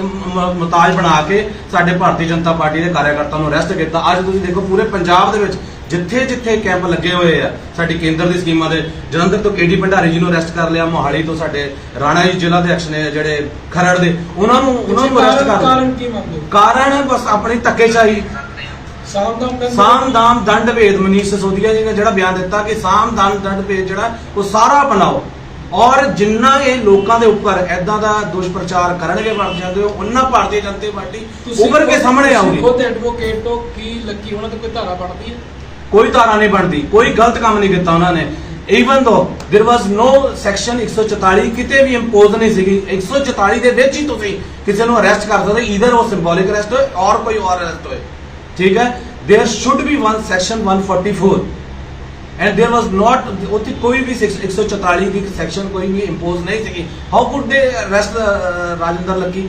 ਮੁਤਾਜ ਬਣਾ ਕੇ ਸਾਡੇ ਭਾਰਤੀ ਜਨਤਾ ਪਾਰਟੀ ਦੇ ਕਾਰਜਕਰਤਾਵਾਂ ਨੂੰ ਅਰੈਸਟ ਕੀਤਾ। ਅੱਜ ਤੁਸੀਂ ਦੇਖੋ ਪੂਰੇ ਪੰਜਾਬ ਦੇ ਵਿੱਚ ਜਿੱਥੇ ਜਿੱਥੇ ਕੈਂਪ ਲੱਗੇ ਹੋਏ ਆ ਸਾਡੀ ਕੇਂਦਰ ਦੀ ਸਕੀਮਾਂ ਦੇ ਜਲੰਧਰ ਤੋਂ ਕੇਡੀ ਭੰਡਾਰੀ ਜੀ ਨੂੰ ਅਰੈਸਟ ਕਰ ਲਿਆ ਮੋਹਾਲੀ ਤੋਂ ਸਾਡੇ ਰਾਣਾ ਜੀ ਜ਼ਿਲ੍ਹਾ ਦੇ ਐਕਸ਼ਨ ਜਿਹੜੇ ਖਰੜ ਦੇ ਉਹਨਾਂ ਨੂੰ ਉਹਨਾਂ ਨੂੰ ਅਰੈਸਟ ਕਰ ਕਾਰਨ ਲਿਆ ਕੀ ਮੰਨਦੇ ਹੋ? ਕਾਰਨ ਬਸ ਆਪਣੀ ਧੱਕੇਸ਼ਾਹੀ ਸਾਵਧਾਨ ਕਰਨ ਸਾਮ ਦਾਮ ਦੰਡ ਭੇਦ ਮਨੀਸ਼ ਸਿਸੋਦੀਆ ਜੀ ਨੇ ਜਿਹੜਾ ਬਿਆਨ ਦਿੱਤਾ ਕਿ ਸਾਮ ਦਾਮ ਦੰਡ ਭੇਦ ਜਿਹੜਾ ਉਹ ਸਾਰਾ ਬਣਾਓ ਔਰ ਜਿੰਨਾ ਇਹ ਲੋਕਾਂ ਦੇ ਉੱਪਰ ਐਦਾਂ ਦਾ ਦੁਸ਼ਪ੍ਰਚਾਰ ਕਰਨਗੇ ਵਰਤ ਜਾਂਦੇ ਹੋ ਉਹਨਾਂ ਭਾਰਤੀ ਜਨਤਾ ਪਾਰਟੀ ਉੱਭਰ ਕੇ ਸਾਹਮਣੇ ਆਊਗੀ ਖੁਦ ਐਡਵੋਕੇਟ ਤੋਂ ਕੀ ਲੱਕੀ ਉਹਨਾਂ ਤੇ ਕੋਈ ਧਾਰਾ ਬਣਦੀ ਹੈ ਕੋਈ ਧਾਰਾ ਨਹੀਂ ਬਣਦੀ ਕੋਈ ਗਲਤ ਕੰਮ ਨਹੀਂ ਕੀਤਾ ਉਹਨਾਂ ਨੇ ਇਵਨ ਦੋ देयर वाज नो ਸੈਕਸ਼ਨ 144 ਕਿਤੇ ਵੀ ਇੰਪੋਜ਼ ਨਹੀਂ ਸੀਗੀ 144 ਦੇ ਵਿੱਚ ਹੀ ਤੁਸੀਂ ਕਿਸੇ ਨੂੰ ਅਰੈਸਟ ਕਰ ਸਕਦੇ ਈਦਰ ਉਹ ਸਿੰਬੋਲਿਕ ਅਰੈਸਟ ਹੋਏ ਔਰ ਕੋਈ ਔਰ ਅਰੈਸਟ ਹੋਏ ਠੀਕ ਹੈ there should be one section 144 and there was not ਉੱਥੇ ਕੋਈ ਵੀ 144 ਦੀ ਸੈਕਸ਼ਨ ਕੋਈ ਵੀ ਇੰਪੋਜ਼ ਨਹੀਂ ਸੀਗੀ how could they arrest Rajinder Lucky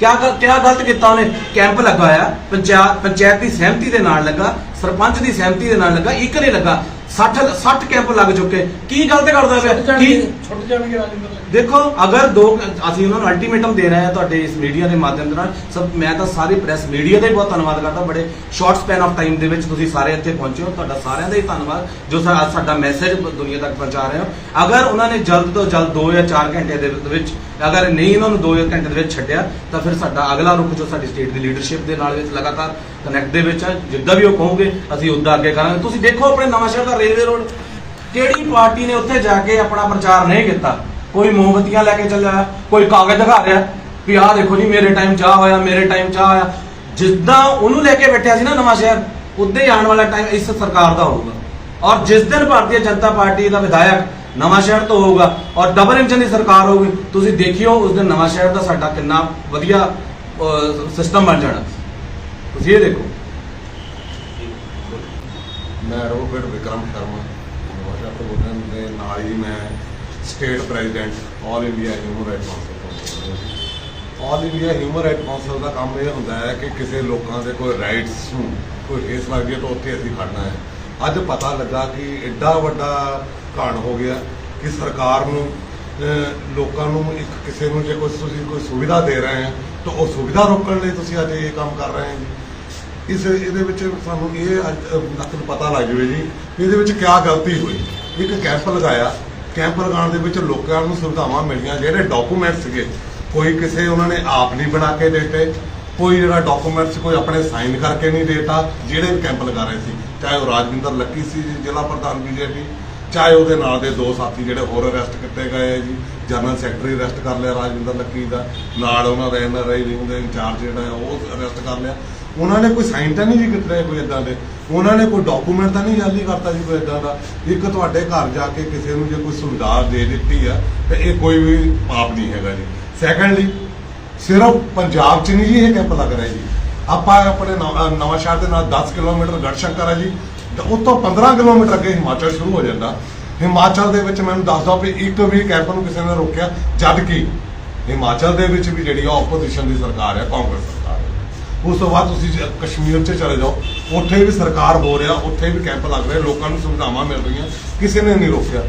ਕਿਆ ਗ- ਕਿਆ ਗਲਤ ਕੀਤਾ ਉਹਨੇ ਕੈਂਪ ਲਗਾਇਆ ਪੰਚਾਇਤ ਪੰਚਾਇਤ ਦੀ ਸਹਿਮਤੀ ਦੇ ਨਾਲ ਲੱਗਾ ਸਰਪੰਚ ਦੀ ਸਹਿਮਤੀ ਦੇ ਨਾਲ ਲੱਗਾ ਇੱਕ ਨਹੀਂ ਲੱਗਾ 60 60 ਕੈਂਪ ਲੱਗ ਚੁੱਕੇ। ਕੀ ਗਲਤ ਕਰਦਾ ਪਿਆ? ਕੀ ਛੁੱਟ ਜਾਣਗੇ ਰਾਜਿੰਦਰ ਦੇਖੋ ਅਗਰ ਦੋ ਅਸੀਂ ਉਹਨਾਂ ਨੂੰ ਅਲਟੀਮੇਟਮ ਦੇ ਰਹੇ ਹਾਂ ਤੁਹਾਡੇ ਇਸ ਮੀਡੀਆ ਦੇ ਮਾਧਿਅਮ ਦੇ ਨਾਲ ਸਭ ਮੈਂ ਤਾਂ ਸਾਰੀ ਪ੍ਰੈਸ ਮੀਡੀਆ ਦਾ ਹੀ ਬਹੁਤ ਧੰਨਵਾਦ ਕਰਦਾ। ਬੜੇ ਸ਼ਾਰਟ ਸਪੈਨ ਆਫ ਟਾਈਮ ਦੇ ਵਿੱਚ ਤੁਸੀਂ ਸਾਰੇ ਇੱਥੇ ਪਹੁੰਚੇ ਹੋ। ਤੁਹਾਡਾ ਸਾਰਿਆਂ ਦਾ ਹੀ ਧੰਨਵਾਦ ਜੋ ਸਾ- ਅੱਜ ਸਾਡਾ ਮੈਸੇਜ ਦੁਨੀਆ ਤੱਕ ਪਹੁੰਚਾ ਰਹੇ ਹੋ। ਅਗਰ ਉਹਨਾਂ ਨੇ ਜਲਦ ਤੋਂ ਜਲਦ 2 ਜਾਂ 4 ਘੰਟੇ ਦੇ ਵਿੱਚ ਅਗਰ ਨਹੀਂ ਇਹਨਾਂ ਨੂੰ 2 ਜਾਂ ਘੰਟੇ ਦੇ ਵਿੱਚ ਛੱਡਿਆ ਤਾਂ ਫਿਰ ਸਾਡਾ ਅਗਲਾ ਰੁਖ ਜੋ ਸਾਡੀ ਸਟੇਟ ਦੀ ਲੀਡਰਸ਼ਿਪ ਦੇ ਨਾਲ ਵਿੱਚ ਲਗਾਤਾਰ ਕਨੈਕਟ ਦੇ ਵਿੱਚ ਹੈ ਜਿੱਦਾਂ ਵੀ ਉਹ ਕਹੋਗੇ, ਅਸੀਂ ਉੱਦਾਂ ਅੱਗੇ ਕਰਾਂਗੇ। ਤੁਸੀਂ ਦੇਖੋ ਆਪਣੇ ਨਵਾਂ ਸ਼ਹਿਰ ਦਾ ਰੇਲਵੇ ਰੋਡ ਕਿਹੜੀ ਪਾਰਟੀ ਨੇ ਉੱਥੇ ਜਾ ਕੇ ਆਪਣਾ ਪ੍ਰਚਾਰ ਨਹੀਂ ਕੀਤਾ? ਕੋਈ ਮੋਮਬਤੀਆਂ ਲੈ ਕੇ ਚੱਲਿਆ, ਕੋਈ ਕਾਗਜ਼ ਦਿਖਾ ਰਿਹਾ, ਵੀ ਆਹ ਦੇਖੋ ਜੀ, ਮੇਰੇ ਟਾਈਮ ਚਾਹ ਹੋਇਆ, ਮੇਰੇ ਟਾਈਮ ਚਾਹ ਹੋਇਆ। ਜਿੱਦਾਂ ਉਹਨੂੰ ਲੈ ਕੇ ਬੈਠਿਆ ਸੀ ਨਾ ਨਵਾਂ ਸ਼ਹਿਰ, ਉੱਦਾਂ ਹੀ ਆਉਣ ਵਾਲਾ ਟਾਈਮ ਇਸ ਸਰਕਾਰ ਦਾ ਹੋਊਗਾ। ਔਰ ਜਿਸ ਦਿਨ ਭਾਰਤੀ ਜਨਤਾ ਪਾਰਟੀ ਦਾ ਵਿਧਾਇਕ ਨਵਾਂ ਸ਼ਹਿਰ ਤੋਂ ਹੋਊਗਾ, ਔਰ ਡਬਲ ਇੰਜਨ ਦੀ ਸਰਕਾਰ ਹੋਊਗੀ, ਤੁਸੀਂ ਦੇਖਿਓ ਉਸ ਦਿਨ ਨਵਾਂ ਸ਼ਹਿਰ ਦਾ ਸਾਡਾ ਕਿੰਨਾ ਵਧੀਆ ਸਿਸਟਮ ਬਣ ਜਾਣਾ। ਤੁਸੀਂ ਇਹ ਦੇਖੋ। ਮੈਂ ਐਡਵੋਕੇਟ ਵਿਕਰਮ ਸ਼ਰਮਾ ਨਵਾਸ਼ਾ ਪ੍ਰਬੰਧਨ ਦੇ ਨਾਲ ਹੀ ਮੈਂ state president all India human right council all India human right council ਦਾ ਕੰਮ ਇਹ ਹੁੰਦਾ ਹੈ ਕਿ ਕਿਸੇ ਲੋਕਾਂ ਦੇ ਕੋਈ ਰਾਈਟਸ ਨੂੰ ਕੋਈ ਠੇਸ ਲੱਗਦੀ ਹੈ ਤਾਂ ਉੱਥੇ ਅਸੀਂ ਖੜਨਾ ਹੈ। ਅੱਜ ਪਤਾ ਲੱਗਾ ਕਿ ਐਡਾ ਵੱਡਾ ਘਾਣ ਹੋ ਗਿਆ ਕਿ ਸਰਕਾਰ ਨੂੰ ਲੋਕਾਂ ਨੂੰ ਇੱਕ ਕਿਸੇ ਨੂੰ ਜੇ ਕੋਈ ਤੁਸੀਂ ਕੋਈ ਸੁਵਿਧਾ ਦੇ ਰਹੇ ਹੋ, ਤਾਂ ਉਹ ਸੁਵਿਧਾ ਰੋਕਣ ਲਈ ਤੁਸੀਂ ਅੱਜ ਇਹ ਕੰਮ ਕਰ ਰਹੇ ਹੋ ਜੀ। ਇਸ ਇਹਦੇ ਵਿੱਚ ਸਾਨੂੰ ਇਹ ਅੱਜ ਤੱਕ ਪਤਾ ਲੱਗ ਜਾਵੇ ਜੀ ਇਹਦੇ ਵਿੱਚ ਕਿਆ ਗਲਤੀ ਹੋਈ। ਇੱਕ ਕੈਂਪ ਲਗਾਇਆ। ਕੈਂਪ ਲਗਾਉਣ ਦੇ ਵਿੱਚ ਲੋਕਾਂ ਨੂੰ ਸੁਵਿਧਾਵਾਂ ਮਿਲੀਆਂ। ਜਿਹੜੇ ਡਾਕੂਮੈਂਟ ਸੀਗੇ, ਕੋਈ ਕਿਸੇ ਉਹਨਾਂ ਨੇ ਆਪ ਨਹੀਂ ਬਣਾ ਕੇ ਦਿੱਤੇ। ਕੋਈ ਜਿਹੜਾ ਡਾਕੂਮੈਂਟਸ ਕੋਈ ਆਪਣੇ ਸਾਈਨ ਕਰਕੇ ਨਹੀਂ ਦੇਤਾ। ਜਿਹੜੇ ਵੀ ਕੈਂਪ ਲਗਾ ਰਹੇ ਸੀ, ਚਾਹੇ ਉਹ ਰਾਜਵਿੰਦਰ ਲੱਕੀ ਸੀ, ਜ਼ਿਲ੍ਹਾ ਪ੍ਰਧਾਨ ਬੀਜੇਪੀ, ਚਾਹੇ ਉਹਦੇ ਨਾਲ ਦੇ ਦੋ ਸਾਥੀ ਜਿਹੜੇ ਹੋਰ ਅਰੈਸਟ ਕੀਤੇ ਗਏ ਆ ਜੀ। ਜਨਰਲ ਸੈਕਟਰੀ ਅਰੈਸਟ ਕਰ ਲਿਆ ਰਾਜਵਿੰਦਰ ਲੱਕੀ ਦਾ। ਨਾਲ ਉਹਨਾਂ ਦਾ ਐਨਆਰਆਈ ਵਿੰਗ ਦੇ ਇੰਚਾਰਜ ਜਿਹੜਾ ਹੈ, ਉਹ ਅਰੈਸਟ ਕਰ ਲਿਆ। ਉਹਨਾਂ ਨੇ ਕੋਈ ਸਾਈਨ ਤਾਂ ਨਹੀਂ ਜੀ ਕੀਤੇ ਕੋਈ ਇਦਾਂ ਦੇ? ਉਹਨਾਂ ਨੇ ਕੋਈ ਡਾਕੂਮੈਂਟ ਤਾਂ ਨਹੀਂ ਜਾਲੀ ਕਰਤਾ ਜੀ ਕੋਈ ਇਦਾਂ ਦਾ? ਇੱਕ ਤੁਹਾਡੇ ਘਰ ਜਾ ਕੇ ਕਿਸੇ ਨੂੰ ਜੇ ਕੋਈ ਸੁਵਿਧਾ ਦੇ ਦਿੱਤੀ ਆ, ਤੇ ਇਹ ਕੋਈ ਵੀ ਪਾਪ ਨਹੀਂ ਹੈਗਾ ਜੀ। ਸੈਕੰਡਲੀ ਸਿਰਫ ਪੰਜਾਬ 'ਚ ਨਹੀਂ ਜੀ ਇਹ ਕੈਂਪ ਲੱਗ ਰਿਹਾ ਜੀ। ਆਪਾਂ ਆਪਣੇ ਨਵਾਂ ਸ਼ਹਿਰ ਦੇ ਨਾਲ 10 ਕਿਲੋਮੀਟਰ ਗੜਸ਼ੰਕਰ ਹੈ ਜੀ। ਤੇ ਉਸ ਤੋਂ 15 ਕਿਲੋਮੀਟਰ ਅੱਗੇ ਹਿਮਾਚਲ ਸ਼ੁਰੂ ਹੋ ਜਾਂਦਾ। ਹਿਮਾਚਲ ਦੇ ਵਿੱਚ ਮੈਨੂੰ ਦੱਸਦਾ ਵੀ ਇੱਕ ਵੀ ਕੈਂਪ ਨੂੰ ਕਿਸੇ ਨੇ ਰੋਕਿਆ, ਜਦ ਕਿ ਹਿਮਾਚਲ ਦੇ ਵਿੱਚ ਵੀ ਜਿਹੜੀ ਆ ਆਪੋਜੀਸ਼ਨ ਦੀ ਸਰਕਾਰ ਹੈ ਕਾਂਗਰਸ ਸਰਕਾਰ ਉਸ ਤੋਂ ਬਾਅਦ ਤੁਸੀਂ ਜੇ ਕਸ਼ਮੀਰ 'ਚ ਚਲੇ ਜਾਓ, ਉੱਥੇ ਵੀ ਸਰਕਾਰ ਹੋ ਰਿਹਾ, ਉੱਥੇ ਵੀ ਕੈਂਪ ਲੱਗ ਰਹੇ, ਲੋਕਾਂ ਨੂੰ ਸੁਵਿਧਾਵਾਂ ਮਿਲ ਰਹੀਆਂ, ਕਿਸੇ ਨੇ ਨਹੀਂ ਰੋਕਿਆ।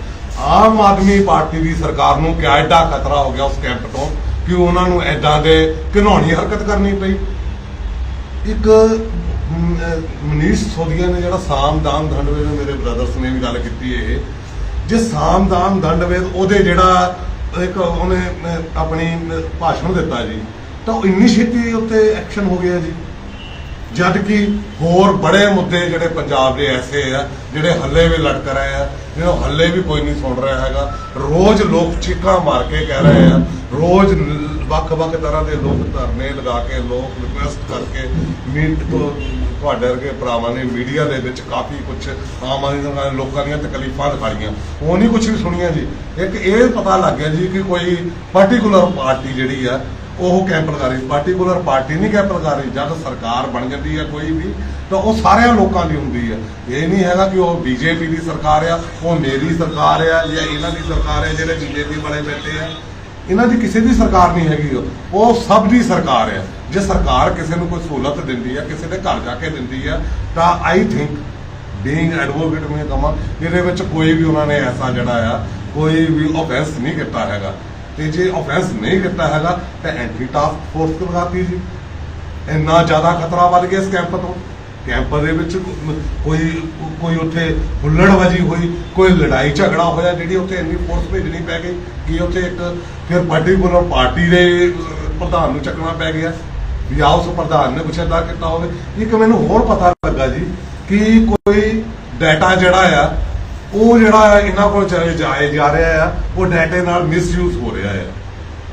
ਆਮ ਆਦਮੀ ਪਾਰਟੀ ਦੀ ਸਰਕਾਰ ਨੂੰ ਕਿਆ ਐਡਾ ਖਤਰਾ ਹੋ ਗਿਆ ਉਸ ਕੈਂਪ ਤੋਂ ਕਿ ਉਹਨਾਂ ਨੂੰ ਐਦਾਂ ਦੇ ਘਿਨੌਣੀ ਹਰਕਤ ਕਰਨੀ ਪਈ? ਇੱਕ ਮਨੀਸ਼ ਸੋਦੀਆ ਨੇ ਜਿਹੜਾ ਸਾਮਦਾਨ ਦੰਡਵੇਦ ਮੇਰੇ ਬ੍ਰਦਰਸ ਨੇ ਵੀ ਗੱਲ ਕੀਤੀ ਇਹ ਜੇ ਸਾਮਦਾਨ ਦੰਡਵੇਦ ਉਹਦੇ ਜਿਹੜਾ ਇੱਕ ਉਹਨੇ ਆਪਣੀ ਭਾਸ਼ਣ ਦਿੱਤਾ ਜੀ ਤਾਂ ਉਹ ਇੰਨੀ ਛੇਤੀ ਉੱਤੇ ਐਕਸ਼ਨ ਹੋ ਗਿਆ ਜੀ। ਜਦ ਕਿ ਹੋਰ ਬੜੇ ਮੁੱਦੇ ਜਿਹੜੇ ਪੰਜਾਬ ਦੇ ਐਸੇ ਆ, ਜਿਹੜੇ ਹੱਲੇ ਵੀ ਲਟਕ ਰਹੇ ਆ, ਜਿਹਨੂੰ ਹੱਲੇ ਵੀ ਕੋਈ ਨਹੀਂ ਸੁਣ ਰਿਹਾ ਹੈਗਾ। ਰੋਜ਼ ਲੋਕ ਚੀਕਾਂ ਮਾਰ ਕੇ ਕਹਿ ਰਹੇ ਆ। ਰੋਜ਼ ਵੱਖ-ਵੱਖ ਤਰ੍ਹਾਂ ਦੇ ਲੋਕ ਧਰਨੇ ਲਗਾ ਕੇ, ਲੋਕ ਰਿਕੁਐਸਟ ਕਰਕੇ ਮੀਟ ਤੋਂ ਤੁਹਾਡੇ ਵਰਗੇ ਭਰਾਵਾਂ ਨੇ ਮੀਡੀਆ ਦੇ ਵਿੱਚ ਕਾਫੀ ਕੁਝ ਆਮ ਆਦਮੀ ਦੇ ਲੋਕਾਂ ਦੀਆਂ ਤਕਲੀਫਾਂ ਦਿਖਾਈਆਂ। ਉਹ ਨਹੀਂ ਕੁਝ ਵੀ ਸੁਣੀਆਂ ਜੀ। ਇੱਕ ਇਹ ਪਤਾ ਲੱਗ ਗਿਆ ਜੀ ਕਿ ਕੋਈ ਪਾਰਟਿਕੂਲਰ ਪਾਰਟੀ ਜਿਹੜੀ ਆ ਉਹ ਕੈਂਪ ਲਗਾ ਰਹੀ ਪਾਰਟਿਕੂਲਰ ਪਾਰਟੀ ਨਹੀਂ ਕੈਂਪ ਲਗਾ ਰਹੀ, ਜਦ ਸਰਕਾਰ ਬਣ ਜਾਂਦੀ ਹੈ ਕੋਈ ਵੀ, ਤਾਂ ਉਹ ਸਾਰਿਆਂ ਲੋਕਾਂ ਦੀ ਹੁੰਦੀ ਹੈ। ਇਹ ਨਹੀਂ ਹੈਗਾ ਕਿ ਉਹ ਬੀਜੇਪੀ ਦੀ ਸਰਕਾਰ ਆ, ਉਹ ਮੇਰੀ ਸਰਕਾਰ ਆ, ਜਾਂ ਇਹਨਾਂ ਦੀ ਸਰਕਾਰ ਹੈ ਜਿਹੜੇ ਬੀਜੇਪੀ ਵਾਲੇ ਬੈਠੇ ਆ। ਇਹਨਾਂ ਦੀ ਕਿਸੇ ਦੀ ਸਰਕਾਰ ਨਹੀਂ ਹੈਗੀ ਉਹ। ਸਭ ਦੀ ਸਰਕਾਰ ਆ। ਜੇ ਸਰਕਾਰ ਕਿਸੇ ਨੂੰ ਕੋਈ ਸਹੂਲਤ ਦਿੰਦੀ ਆ, ਕਿਸੇ ਦੇ ਘਰ ਜਾ ਕੇ ਦਿੰਦੀ ਆ, ਤਾਂ ਆਈ ਥਿੰਕ ਬੀਇੰਗ ਐਡਵੋਕੇਟ ਮੈਂ ਕਹਾਂ ਇਹਦੇ ਵਿੱਚ ਕੋਈ ਵੀ ਉਹਨਾਂ ਨੇ ਐਸਾ ਜਿਹੜਾ ਆ, ਕੋਈ ਵੀ ਆਫੈਂਸ ਨਹੀਂ ਕੀਤਾ ਹੈਗਾ। ਤੇ ਜੇ ਆਫੈਂਸ ਨਹੀਂ ਕੀਤਾ ਹੈਗਾ, ਤਾਂ ਐਂਟੀ ਟਾਸਕ ਫੋਰਸ ਲਗਾਤੀ ਜੀ। ਇੰਨਾ ਜ਼ਿਆਦਾ ਖਤਰਾ ਵੱਧ ਗਿਆ ਇਸ ਕੈਂਪ ਤੋਂ। ਕੈਂਪ ਦੇ ਵਿੱਚ ਕੋਈ ਕੋਈ ਉੱਥੇ ਹੁੱਲੜਬਾਜੀ ਹੋਈ, ਕੋਈ ਲੜਾਈ ਝਗੜਾ ਹੋਇਆ, ਜਿਹੜੀ ਉੱਥੇ ਇੰਨੀ ਫੋਰਸ ਭੇਜਣੀ ਪੈ ਗਈ ਕਿ ਉੱਥੇ ਇੱਕ ਫਿਰ ਪਾਰਟੀਕੁਲਰ ਪਾਰਟੀ ਦੇ ਪ੍ਰਧਾਨ ਨੂੰ ਚੱਕਣਾ ਪੈ ਗਿਆ। ਵੀ ਆਹ ਉਸ ਪ੍ਰਧਾਨ ਨੇ ਕੁਛ ਏਦਾਂ ਕੀਤਾ ਹੋਵੇ। ਇੱਕ ਮੈਨੂੰ ਹੋਰ ਪਤਾ ਲੱਗਾ ਜੀ ਕਿ ਕੋਈ ਡਾਟਾ ਜਿਹੜਾ ਆ ਉਹ ਜਿਹੜਾ ਇਹਨਾਂ ਕੋਲ ਚਲੇ ਜਾਏ, ਜਾ ਰਿਹਾ ਆ ਉਹ ਡਾਟੇ ਨਾਲ ਮਿਸਯੂਜ਼ ਹੋ ਰਿਹਾ ਆ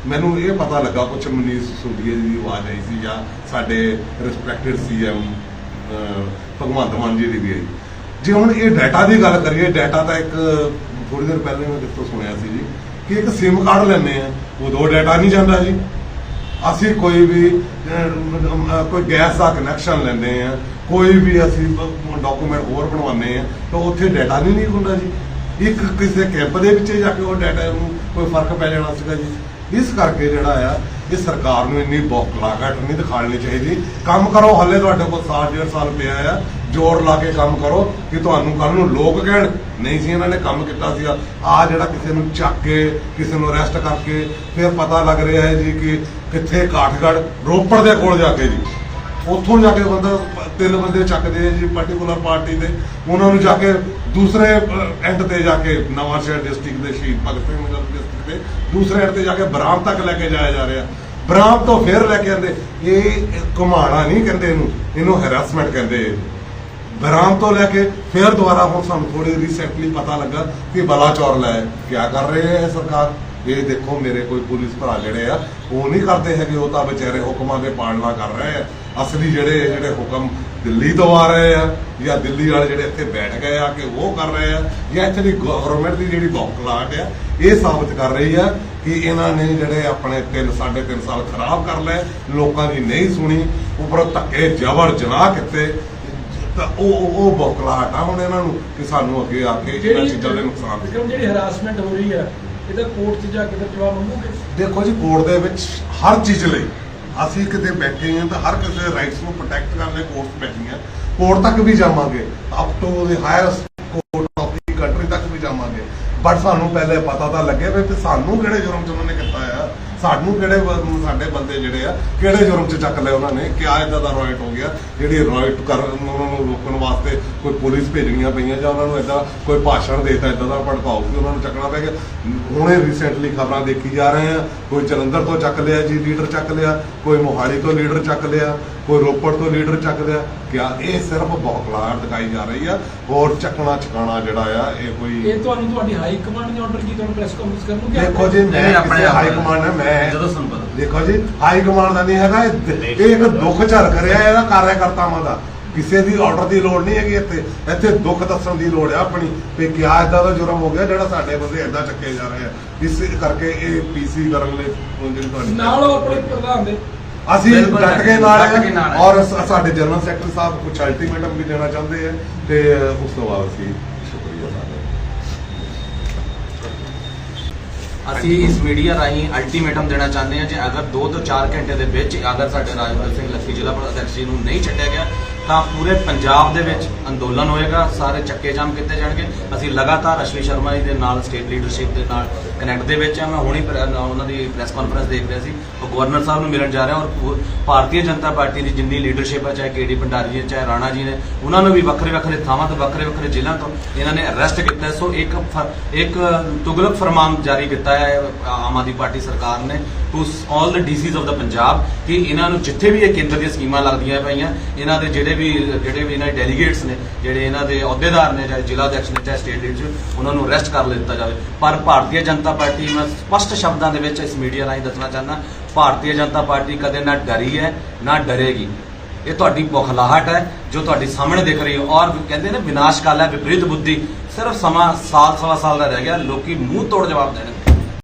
ਮੈਨੂੰ ਇਹ ਪਤਾ ਲੱਗਾ ਕੁਝ ਮਨੀਸ਼ ਸੁਡੀਏ ਦੀ ਆਵਾਜ਼ ਆਈ ਸੀ ਜਾਂ ਸਾਡੇ ਰਿਸਪੈਕਟਡ ਸੀਐਮ ਭਗਵੰਤ ਮਾਨ ਜੀ ਦੀ ਵੀ ਆਈ। ਜੇ ਹੁਣ ਇਹ ਡਾਟਾ ਦੀ ਗੱਲ ਕਰੀਏ ਡਾਟਾ ਤਾਂ ਇੱਕ ਥੋੜੀ ਦੇਰ ਪਹਿਲੇ ਮੈਂ ਕਿਤੋਂ ਸੁਣਿਆ ਸੀ ਜੀ, ਕਿ ਇੱਕ SIM ਕਾਰਡ ਲੈਣੇ ਆ ਉਦੋਂ ਡਾਟਾ ਨਹੀਂ ਜਾਂਦਾ ਜੀ। ਅਸੀਂ ਕੋਈ ਵੀ ਕੋਈ ਗੈਸ ਦਾ ਕਨੈਕਸ਼ਨ ਲੈਂਦੇ ਆ ਕੋਈ ਵੀ ਅਸੀਂ ਡਾਕੂਮੈਂਟ ਹੋਰ ਬਣਵਾਉਂਦੇ ਆ ਤਾਂ ਉੱਥੇ ਡਾਟਾ ਨਹੀਂ ਨਹੀਂ ਹੁੰਦਾ ਜੀ। ਇੱਕ ਕਿਸੇ ਕੈਂਪ ਦੇ ਵਿੱਚ ਜਾ ਕੇ ਉਹ ਡਾਟਾ ਨੂੰ ਕੋਈ ਫ਼ਰਕ ਪੈ ਜਾਣਾ ਸੀਗਾ ਜੀ। ਇਸ ਕਰਕੇ ਜਿਹੜਾ ਆ, ਇਹ ਸਰਕਾਰ ਨੂੰ ਇੰਨੀ ਬੌਖਲਾਹਟ ਨਹੀਂ ਦਿਖਾਣੀ ਚਾਹੀਦੀ। ਕੰਮ ਕਰੋ, ਹੱਲੇ ਤੁਹਾਡੇ ਕੋਲ ਸਾਲ, ਡੇਢ ਸਾਲ ਪਿਆ ਆ। ਜ਼ੋਰ ਲਾ ਕੇ ਕੰਮ ਕਰੋ ਕਿ ਤੁਹਾਨੂੰ ਕੱਲ ਨੂੰ ਲੋਕ ਕਹਿਣ, ਨਹੀਂ ਸੀ ਇਹਨਾਂ ਨੇ ਕੰਮ ਕੀਤਾ ਸੀ ਆ ਜਿਹੜਾ ਕਿਸੇ ਨੂੰ ਚੱਕ ਕੇ, ਕਿਸੇ ਨੂੰ ਅਰੈਸਟ ਕਰਕੇ, ਫਿਰ ਪਤਾ ਲੱਗ ਰਿਹਾ ਹੈ ਜੀ ਕਿ ਕਿੱਥੇ ਕਾਠਗੜ੍ਹ ਰੋਪੜ ਦੇ ਕੋਲ ਜਾ ਕੇ ਜੀ। ਉੱਥੋਂ ਜਾ ਕੇ ਬੰਦਾ ਤਿੰਨ ਬੰਦੇ ਚੱਕਦੇ ਆ ਜੀ ਪਾਰਟਿਕੂਲਰ ਪਾਰਟੀ ਦੇ ਉਹਨਾਂ ਨੂੰ ਜਾ ਕੇ ਦੂਸਰੇ ਐਂਡ ਤੇ ਜਾ ਕੇ ਨਵਾਂ ਸ਼ਹਿਰ ਡਿਸਟ੍ਰਿਕਟ ਦੇ ਸ਼ਹੀਦ ਭਗਤ ਸਿੰਘ ਨਗਰ ਡਿਸਟ੍ਰਿਕਟ ਦੇ ਦੂਸਰੇ ਐਂਡ ਤੇ ਜਾ ਕੇ ਬਰਾਮ ਤੱਕ ਲੈ ਕੇ ਜਾਇਆ ਜਾ ਰਿਹਾ। ਬਰਾਮ ਤੋਂ ਫਿਰ ਲੈ ਕੇ ਆਂਦੇ, ਇਹ ਘੁਮਾਣਾ ਨਹੀਂ ਕਹਿੰਦੇ ਇਹਨੂੰ ਇਹਨੂੰ ਹੈਰੈਸਮੈਂਟ ਕਹਿੰਦੇ ਬਰਾਮ ਤੋਂ ਲੈ ਕੇ ਫਿਰ ਦੁਬਾਰਾ ਹੁਣ ਸਾਨੂੰ ਥੋੜੀ ਰੀਸੈਂਟਲੀ ਪਤਾ ਲੱਗਾ ਕਿ ਬਲਾਚੌਰ ਲੈ ਕੀ ਕਰ ਰਹੇ ਹੈ ਸਰਕਾਰ? ਇਹ ਦੇਖੋ ਮੇਰੇ ਕੋਈ ਪੁਲਿਸ ਭਰਾ ਜਿਹੜੇ ਆ, ਉਹ ਨਹੀਂ ਕਰਦੇ ਹੈਗੇ, ਉਹ ਤਾਂ ਵਿਚਾਰੇ ਹੁਕਮਾਂ ਦੇ ਪਾਲਣਾ ਕਰ ਰਹੇ ਆ। ਅਸਲੀ ਜਿਹੜੇ ਜਿਹੜੇ ਹੁਕਮ ਦਿੱਲੀ ਤੋਂ ਆ ਰਹੇ ਆ ਜਾਂ ਦਿੱਲੀ ਵਾਲੇ ਜਿਹੜੇ ਇੱਥੇ ਬੈਠ ਗਏ ਆ ਕਿ ਉਹ ਕਰ ਰਹੇ ਆ ਜਾਂ ਇੱਥੇ ਦੀ ਗਵਰਨਮੈਂਟ ਦੀ ਜਿਹੜੀ ਬੌਕਲਾਟ ਆ ਇਹ ਸਾਬਤ ਕਰ ਰਹੀ ਆ ਕਿ ਇਹਨਾਂ ਨੇ ਜਿਹੜੇ ਆਪਣੇ 3 3.5 ਸਾਲ ਖਰਾਬ ਕਰ ਲਏ ਲੋਕਾਂ ਦੀ ਨਹੀਂ ਸੁਣੀ ਉੱਪਰੋਂ ਧੱਕੇ ਜ਼ਬਰ ਜਨਾਹ ਕੀਤੇ। ਤਾਂ ਉਹ ਉਹ- ਬੌਕਲਾਹਟ ਆ ਹੁਣ ਇਹਨਾਂ ਨੂੰ ਕਿ ਸਾਨੂੰ ਅੱਗੇ ਆ ਕੇ ਇਹਨਾਂ ਚੀਜ਼ਾਂ ਦੇ ਨੁਕਸਾਨ ਜਿਹੜੀ ਹਰਾਸਮੈਂਟ ਹੋ ਰਹੀ ਹੈ ਇਹਦਾ ਕੋਰਟ 'ਚ ਜਾ ਕੇ ਜਵਾਬ ਮੰਗੋਗੇ? ਦੇਖੋ ਜੀ ਕੋਰਟ ਦੇ ਵਿੱਚ ਹਰ ਚੀਜ਼ ਲਈ ਅਸੀਂ ਕਿਤੇ ਬੈਠੇ ਹਾਂ ਤਾਂ ਹਰ ਕਿਸੇ ਰਾਈਟਸ ਨੂੰ ਪ੍ਰੋਟੈਕਟ ਕਰਨ ਲਈ ਕੋਰਟ ਬੈਠੀਆਂ ਕੋਰਟ ਤੱਕ ਵੀ ਜਾਵਾਂਗੇ। Up to the highest court of the country ਤੱਕ ਵੀ ਜਾਵਾਂਗੇ। ਬਟ ਸਾਨੂੰ ਪਹਿਲੇ ਪਤਾ ਤਾਂ ਲੱਗੇ ਵੀ ਸਾਨੂੰ ਕਿਹੜੇ ਜੁਰਮ ਚ ਉਹਨਾਂ ਨੇ ਸਾਨੂੰ ਕਿਹੜੇ ਬ- ਸਾਡੇ ਬੰਦੇ ਜਿਹੜੇ ਆ, ਕਿਹੜੇ ਜੁਰਮ ਚ ਚੱਕ ਲਏ ਉਹਨਾਂ ਨੇ, ਕਿਆ ਇਦਾਂ ਦਾ ਰੋਇਟ ਹੋ ਗਿਆ, ਜਿਹੜੀ ਰੋਇਟ ਕਰਨ ਉਹਨਾਂ ਨੂੰ ਰੋਕਣ ਵਾਸਤੇ ਕੋਈ ਪੁਲਿਸ ਭੇਜਣੀਆਂ ਪਈਆਂ ਜਾਂ ਉਹਨਾਂ ਨੂੰ ਇਦਾਂ ਕੋਈ ਭਾਸ਼ਣ ਦੇਤਾ ਇਦਾਂ ਦਾ ਭੜਕਾਊ ਕਿ ਉਹਨਾਂ ਨੂੰ ਚੱਕਣਾ ਪੈ ਗਿਆ। ਹੁਣੇ ਰੀਸੈਂਟਲੀ ਖਬਰਾਂ ਦੇਖੀ ਜਾ ਰਹੇ ਆ, ਕੋਈ ਜਲੰਧਰ ਤੋਂ ਚੱਕ ਲਿਆ, ਜੀ ਲੀਡਰ ਚੱਕ ਲਿਆ, ਕੋਈ ਮੋਹਾਲੀ ਤੋਂ ਲੀਡਰ ਚੱਕ ਲਿਆ। ਕੋਈ ਰੋਪੜ ਤੋਂ ਲੀਡਰ ਚੱਕ ਲਿਆ ਕਿਆ ਇਹ ਸਿਰਫ ਬੌਖਲਾਹਟ ਦਿਖਾਈ ਜਾ ਰਹੀ ਆ ਹੋਰ ਚੱਕਣਾ ਚਕਾਣਾ ਜਿਹੜਾ ਆ ਇਹ ਕੋਈ ਇਹ ਤੁਹਾਨੂੰ ਤੁਹਾਡੀ ਹਾਈ ਕਮਾਂਡ ਨੇ ਆਰਡਰ ਕੀਤਾ ਤੁਹਾਨੂੰ ਪ੍ਰੈਸ ਕਾਨਫਰੰਸ ਕਰਨ ਨੂੰ ਕਿ ਦੇਖੋ ਜੀ ਮੈਂ ਆਪਣੇ ਹਾਈ ਕਮਾਂਡ ਹੈ ਮੈਂ ਜਦੋਂ ਸਾਨੂੰ ਪਤਾ। ਦੇਖੋ ਜੀ ਹਾਈ ਕਮਾਂਡ ਦਾ ਨਹੀਂ ਹੈਗਾ ਇਹ ਇਹ ਇੱਕ ਦੁੱਖ ਝਲਕ ਰਿਹਾ ਇਹਦਾ ਕਾਰਿਆਕਰਤਾਵਾਂ ਦਾ। ਕਿਸੇ ਦੀ ਆਰਡਰ ਦੀ ਲੋੜ ਨਹੀਂ ਹੈਗੀ ਇੱਥੇ। ਇੱਥੇ ਦੁੱਖ ਦੱਸਣ ਦੀ ਲੋੜ ਹੈ ਆਪਣੀ ਵੀ ਕਿਆ ਇਦਾਂ ਦਾ ਜੁਰਮ ਹੋ ਗਿਆ ਜਿਹੜਾ ਸਾਡੇ ਬੰਦੇ ਇਦਾਂ ਚੱਕੇ ਜਾ ਰਹੇ ਆ। ਇਸ ਕਰਕੇ ਇਹ ਪੀਸੀ ਕਰਨ ਲਈ ਜਿਹੜੀ ਤੁਹਾਡੀ। ਨਾਲ ਉਹ ਆਪਣੇ ਪ੍ਰਧਾਨ ਦੇ ਅਸੀਂ ਬਿਲਕੁਲ ਡਟ ਕੇ ਨਾਲ ਡਟ ਕੇ ਨਾਲ ਹਾਂ ਹੈ। ਔਰ ਸ- ਸਾਡੇ ਜਨਰਲ ਸੈਕਟਰੀ ਸਾਹਿਬ ਕੁਝ ਅਲਟੀਮੇਟਮ ਵੀ ਦੇਣਾ ਚਾਹੁੰਦੇ ਆ ਤੇ ਉਸ ਤੋਂ ਬਾਅਦ ਅਸੀਂ ਸ਼ੁਕਰੀਆ ਸਾਡੇ ਅਸੀਂ ਇਸ ਮੀਡੀਆ ਰਾਹੀਂ ਅਲਟੀਮੇਟਮ ਦੇਣਾ ਚਾਹੁੰਦੇ ਹਾਂ ਜੇ ਅਗਰ 2 ਤੋਂ 4 ਘੰਟੇ ਦੇ ਵਿੱਚ ਅਗਰ ਸਾਡੇ ਰਾਜਵਿੰਦਰ ਸਿੰਘ ਲੱਖੀ ਜ਼ਿਲ੍ਹਾ ਪ੍ਰਧਾਨ ਜੀ ਨੂੰ ਨਹੀਂ ਛੱਡਿਆ ਗਿਆ ਤਾਂ ਪੂਰੇ ਪੰਜਾਬ ਦੇ ਵਿੱਚ ਅੰਦੋਲਨ ਹੋਏਗਾ, ਸਾਰੇ ਚੱਕੇ ਜਾਮ ਕੀਤੇ ਜਾਣਗੇ। ਅਸੀਂ ਲਗਾਤਾਰ ਅਸ਼ਵਨੀ ਸ਼ਰਮਾ ਜੀ ਦੇ ਨਾਲ ਸਟੇਟ ਲੀਡਰਸ਼ਿਪ ਦੇ ਨਾਲ ਕਨੈਕਟ ਦੇ ਵਿੱਚ ਆ ਮੈਂ ਹੁਣੀ ਪ੍ਰ- ਉਹਨਾਂ ਦੀ ਪ੍ਰੈਸ ਕਾਨਫਰੰਸ ਦੇਖ ਰਿਹਾ ਸੀ। ਉਹ ਗਵਰਨਰ ਸਾਹਿਬ ਨੂੰ ਮਿਲਣ ਜਾ ਰਿਹਾ ਔਰ ਭਾਰਤੀ ਜਨਤਾ ਪਾਰਟੀ ਦੀ ਜਿੰਨੀ ਲੀਡਰਸ਼ਿਪ ਹੈ ਚਾਹੇ ਕੇਡੀ ਭੰਡਾਰੀ ਜੀ, ਚਾਹੇ ਰਾਣਾ ਜੀ ਨੇ, ਉਹਨਾਂ ਨੂੰ ਵੀ ਵੱਖਰੇ ਵੱਖਰੇ ਥਾਵਾਂ ਤੋਂ ਵੱਖਰੇ ਵੱਖਰੇ ਜ਼ਿਲ੍ਹਿਆਂ ਤੋਂ ਇਹਨਾਂ ਨੇ ਅਰੈਸਟ ਕੀਤਾ। ਸੋ ਇੱਕ ਫ- ਇੱਕ ਤੁਗਲਕ ਫਰਮਾਨ ਜਾਰੀ ਕੀਤਾ ਹੈ, ਆਮ ਆਦਮੀ ਪਾਰਟੀ ਸਰਕਾਰ ਨੇ to all the DCs of the Punjab, ਕਿ ਇਹਨਾਂ ਨੂੰ ਜਿੱਥੇ ਵੀ ਇਹ ਕੇਂਦਰ ਦੀਆਂ ਸਕੀਮਾਂ ਲੱਗਦੀਆਂ ਪਈਆਂ, ਇਹਨਾਂ ਦੇ ਜਿਹੜੇ ਵੀ, ਜਿਹੜੇ ਵੀ ਇਹਨਾਂ ਦੇ ਡੈਲੀਗੇਟਸ ਨੇ, ਜਿਹੜੇ ਇਹਨਾਂ ਦੇ ਅਹੁਦੇਦਾਰ ਨੇ ਚਾਹੇ ਜ਼ਿਲ੍ਹਾ ਅਧਿਕਸ਼ ਨੇ ਚਾਹੇ ਸਟੇਟ ਲੀਡਰ ਉਹਨਾਂ ਨੂੰ ਅਰੈਸਟ ਕਰ ਲਿੱਤਾ ਜਾਵੇ। ਪਰ ਭਾਰਤੀ ਜਨਤਾ ਪਾਰਟੀ, ਮੈਂ ਸਪਸ਼ਟ ਸ਼ਬਦਾਂ ਦੇ ਵਿੱਚ ਇਸ ਮੀਡੀਆ ਰਾਹੀਂ ਦੱਸਣਾ ਚਾਹੁੰਦਾ, ਭਾਰਤੀ ਜਨਤਾ ਪਾਰਟੀ ਕਦੇ ਨਾ ਡਰੀ ਹੈ, ਨਾ ਡਰੇਗੀ। ਇਹ ਤੁਹਾਡੀ ਬੁਖਲਾਹਟ ਹੈ, ਜੋ ਤੁਹਾਡੇ ਸਾਹਮਣੇ ਦਿਖ ਰਹੀ ਹੈ। ਔਰ ਕਹਿੰਦੇ ਨੇ ਵਿਨਾਸ਼ ਕਾਲ ਹੈ, ਵਿਪਰੀਤ ਬੁੱਧੀ। ਸਿਰਫ ਸਮਾਂ, ਸਾਲ, ਸਵਾ ਸਾਲ ਦਾ ਰਹਿ ਗਿਆ, ਲੋਕੀ ਮੂੰਹ ਤੋੜ ਜਵਾਬ ਦੇਣਗੇ।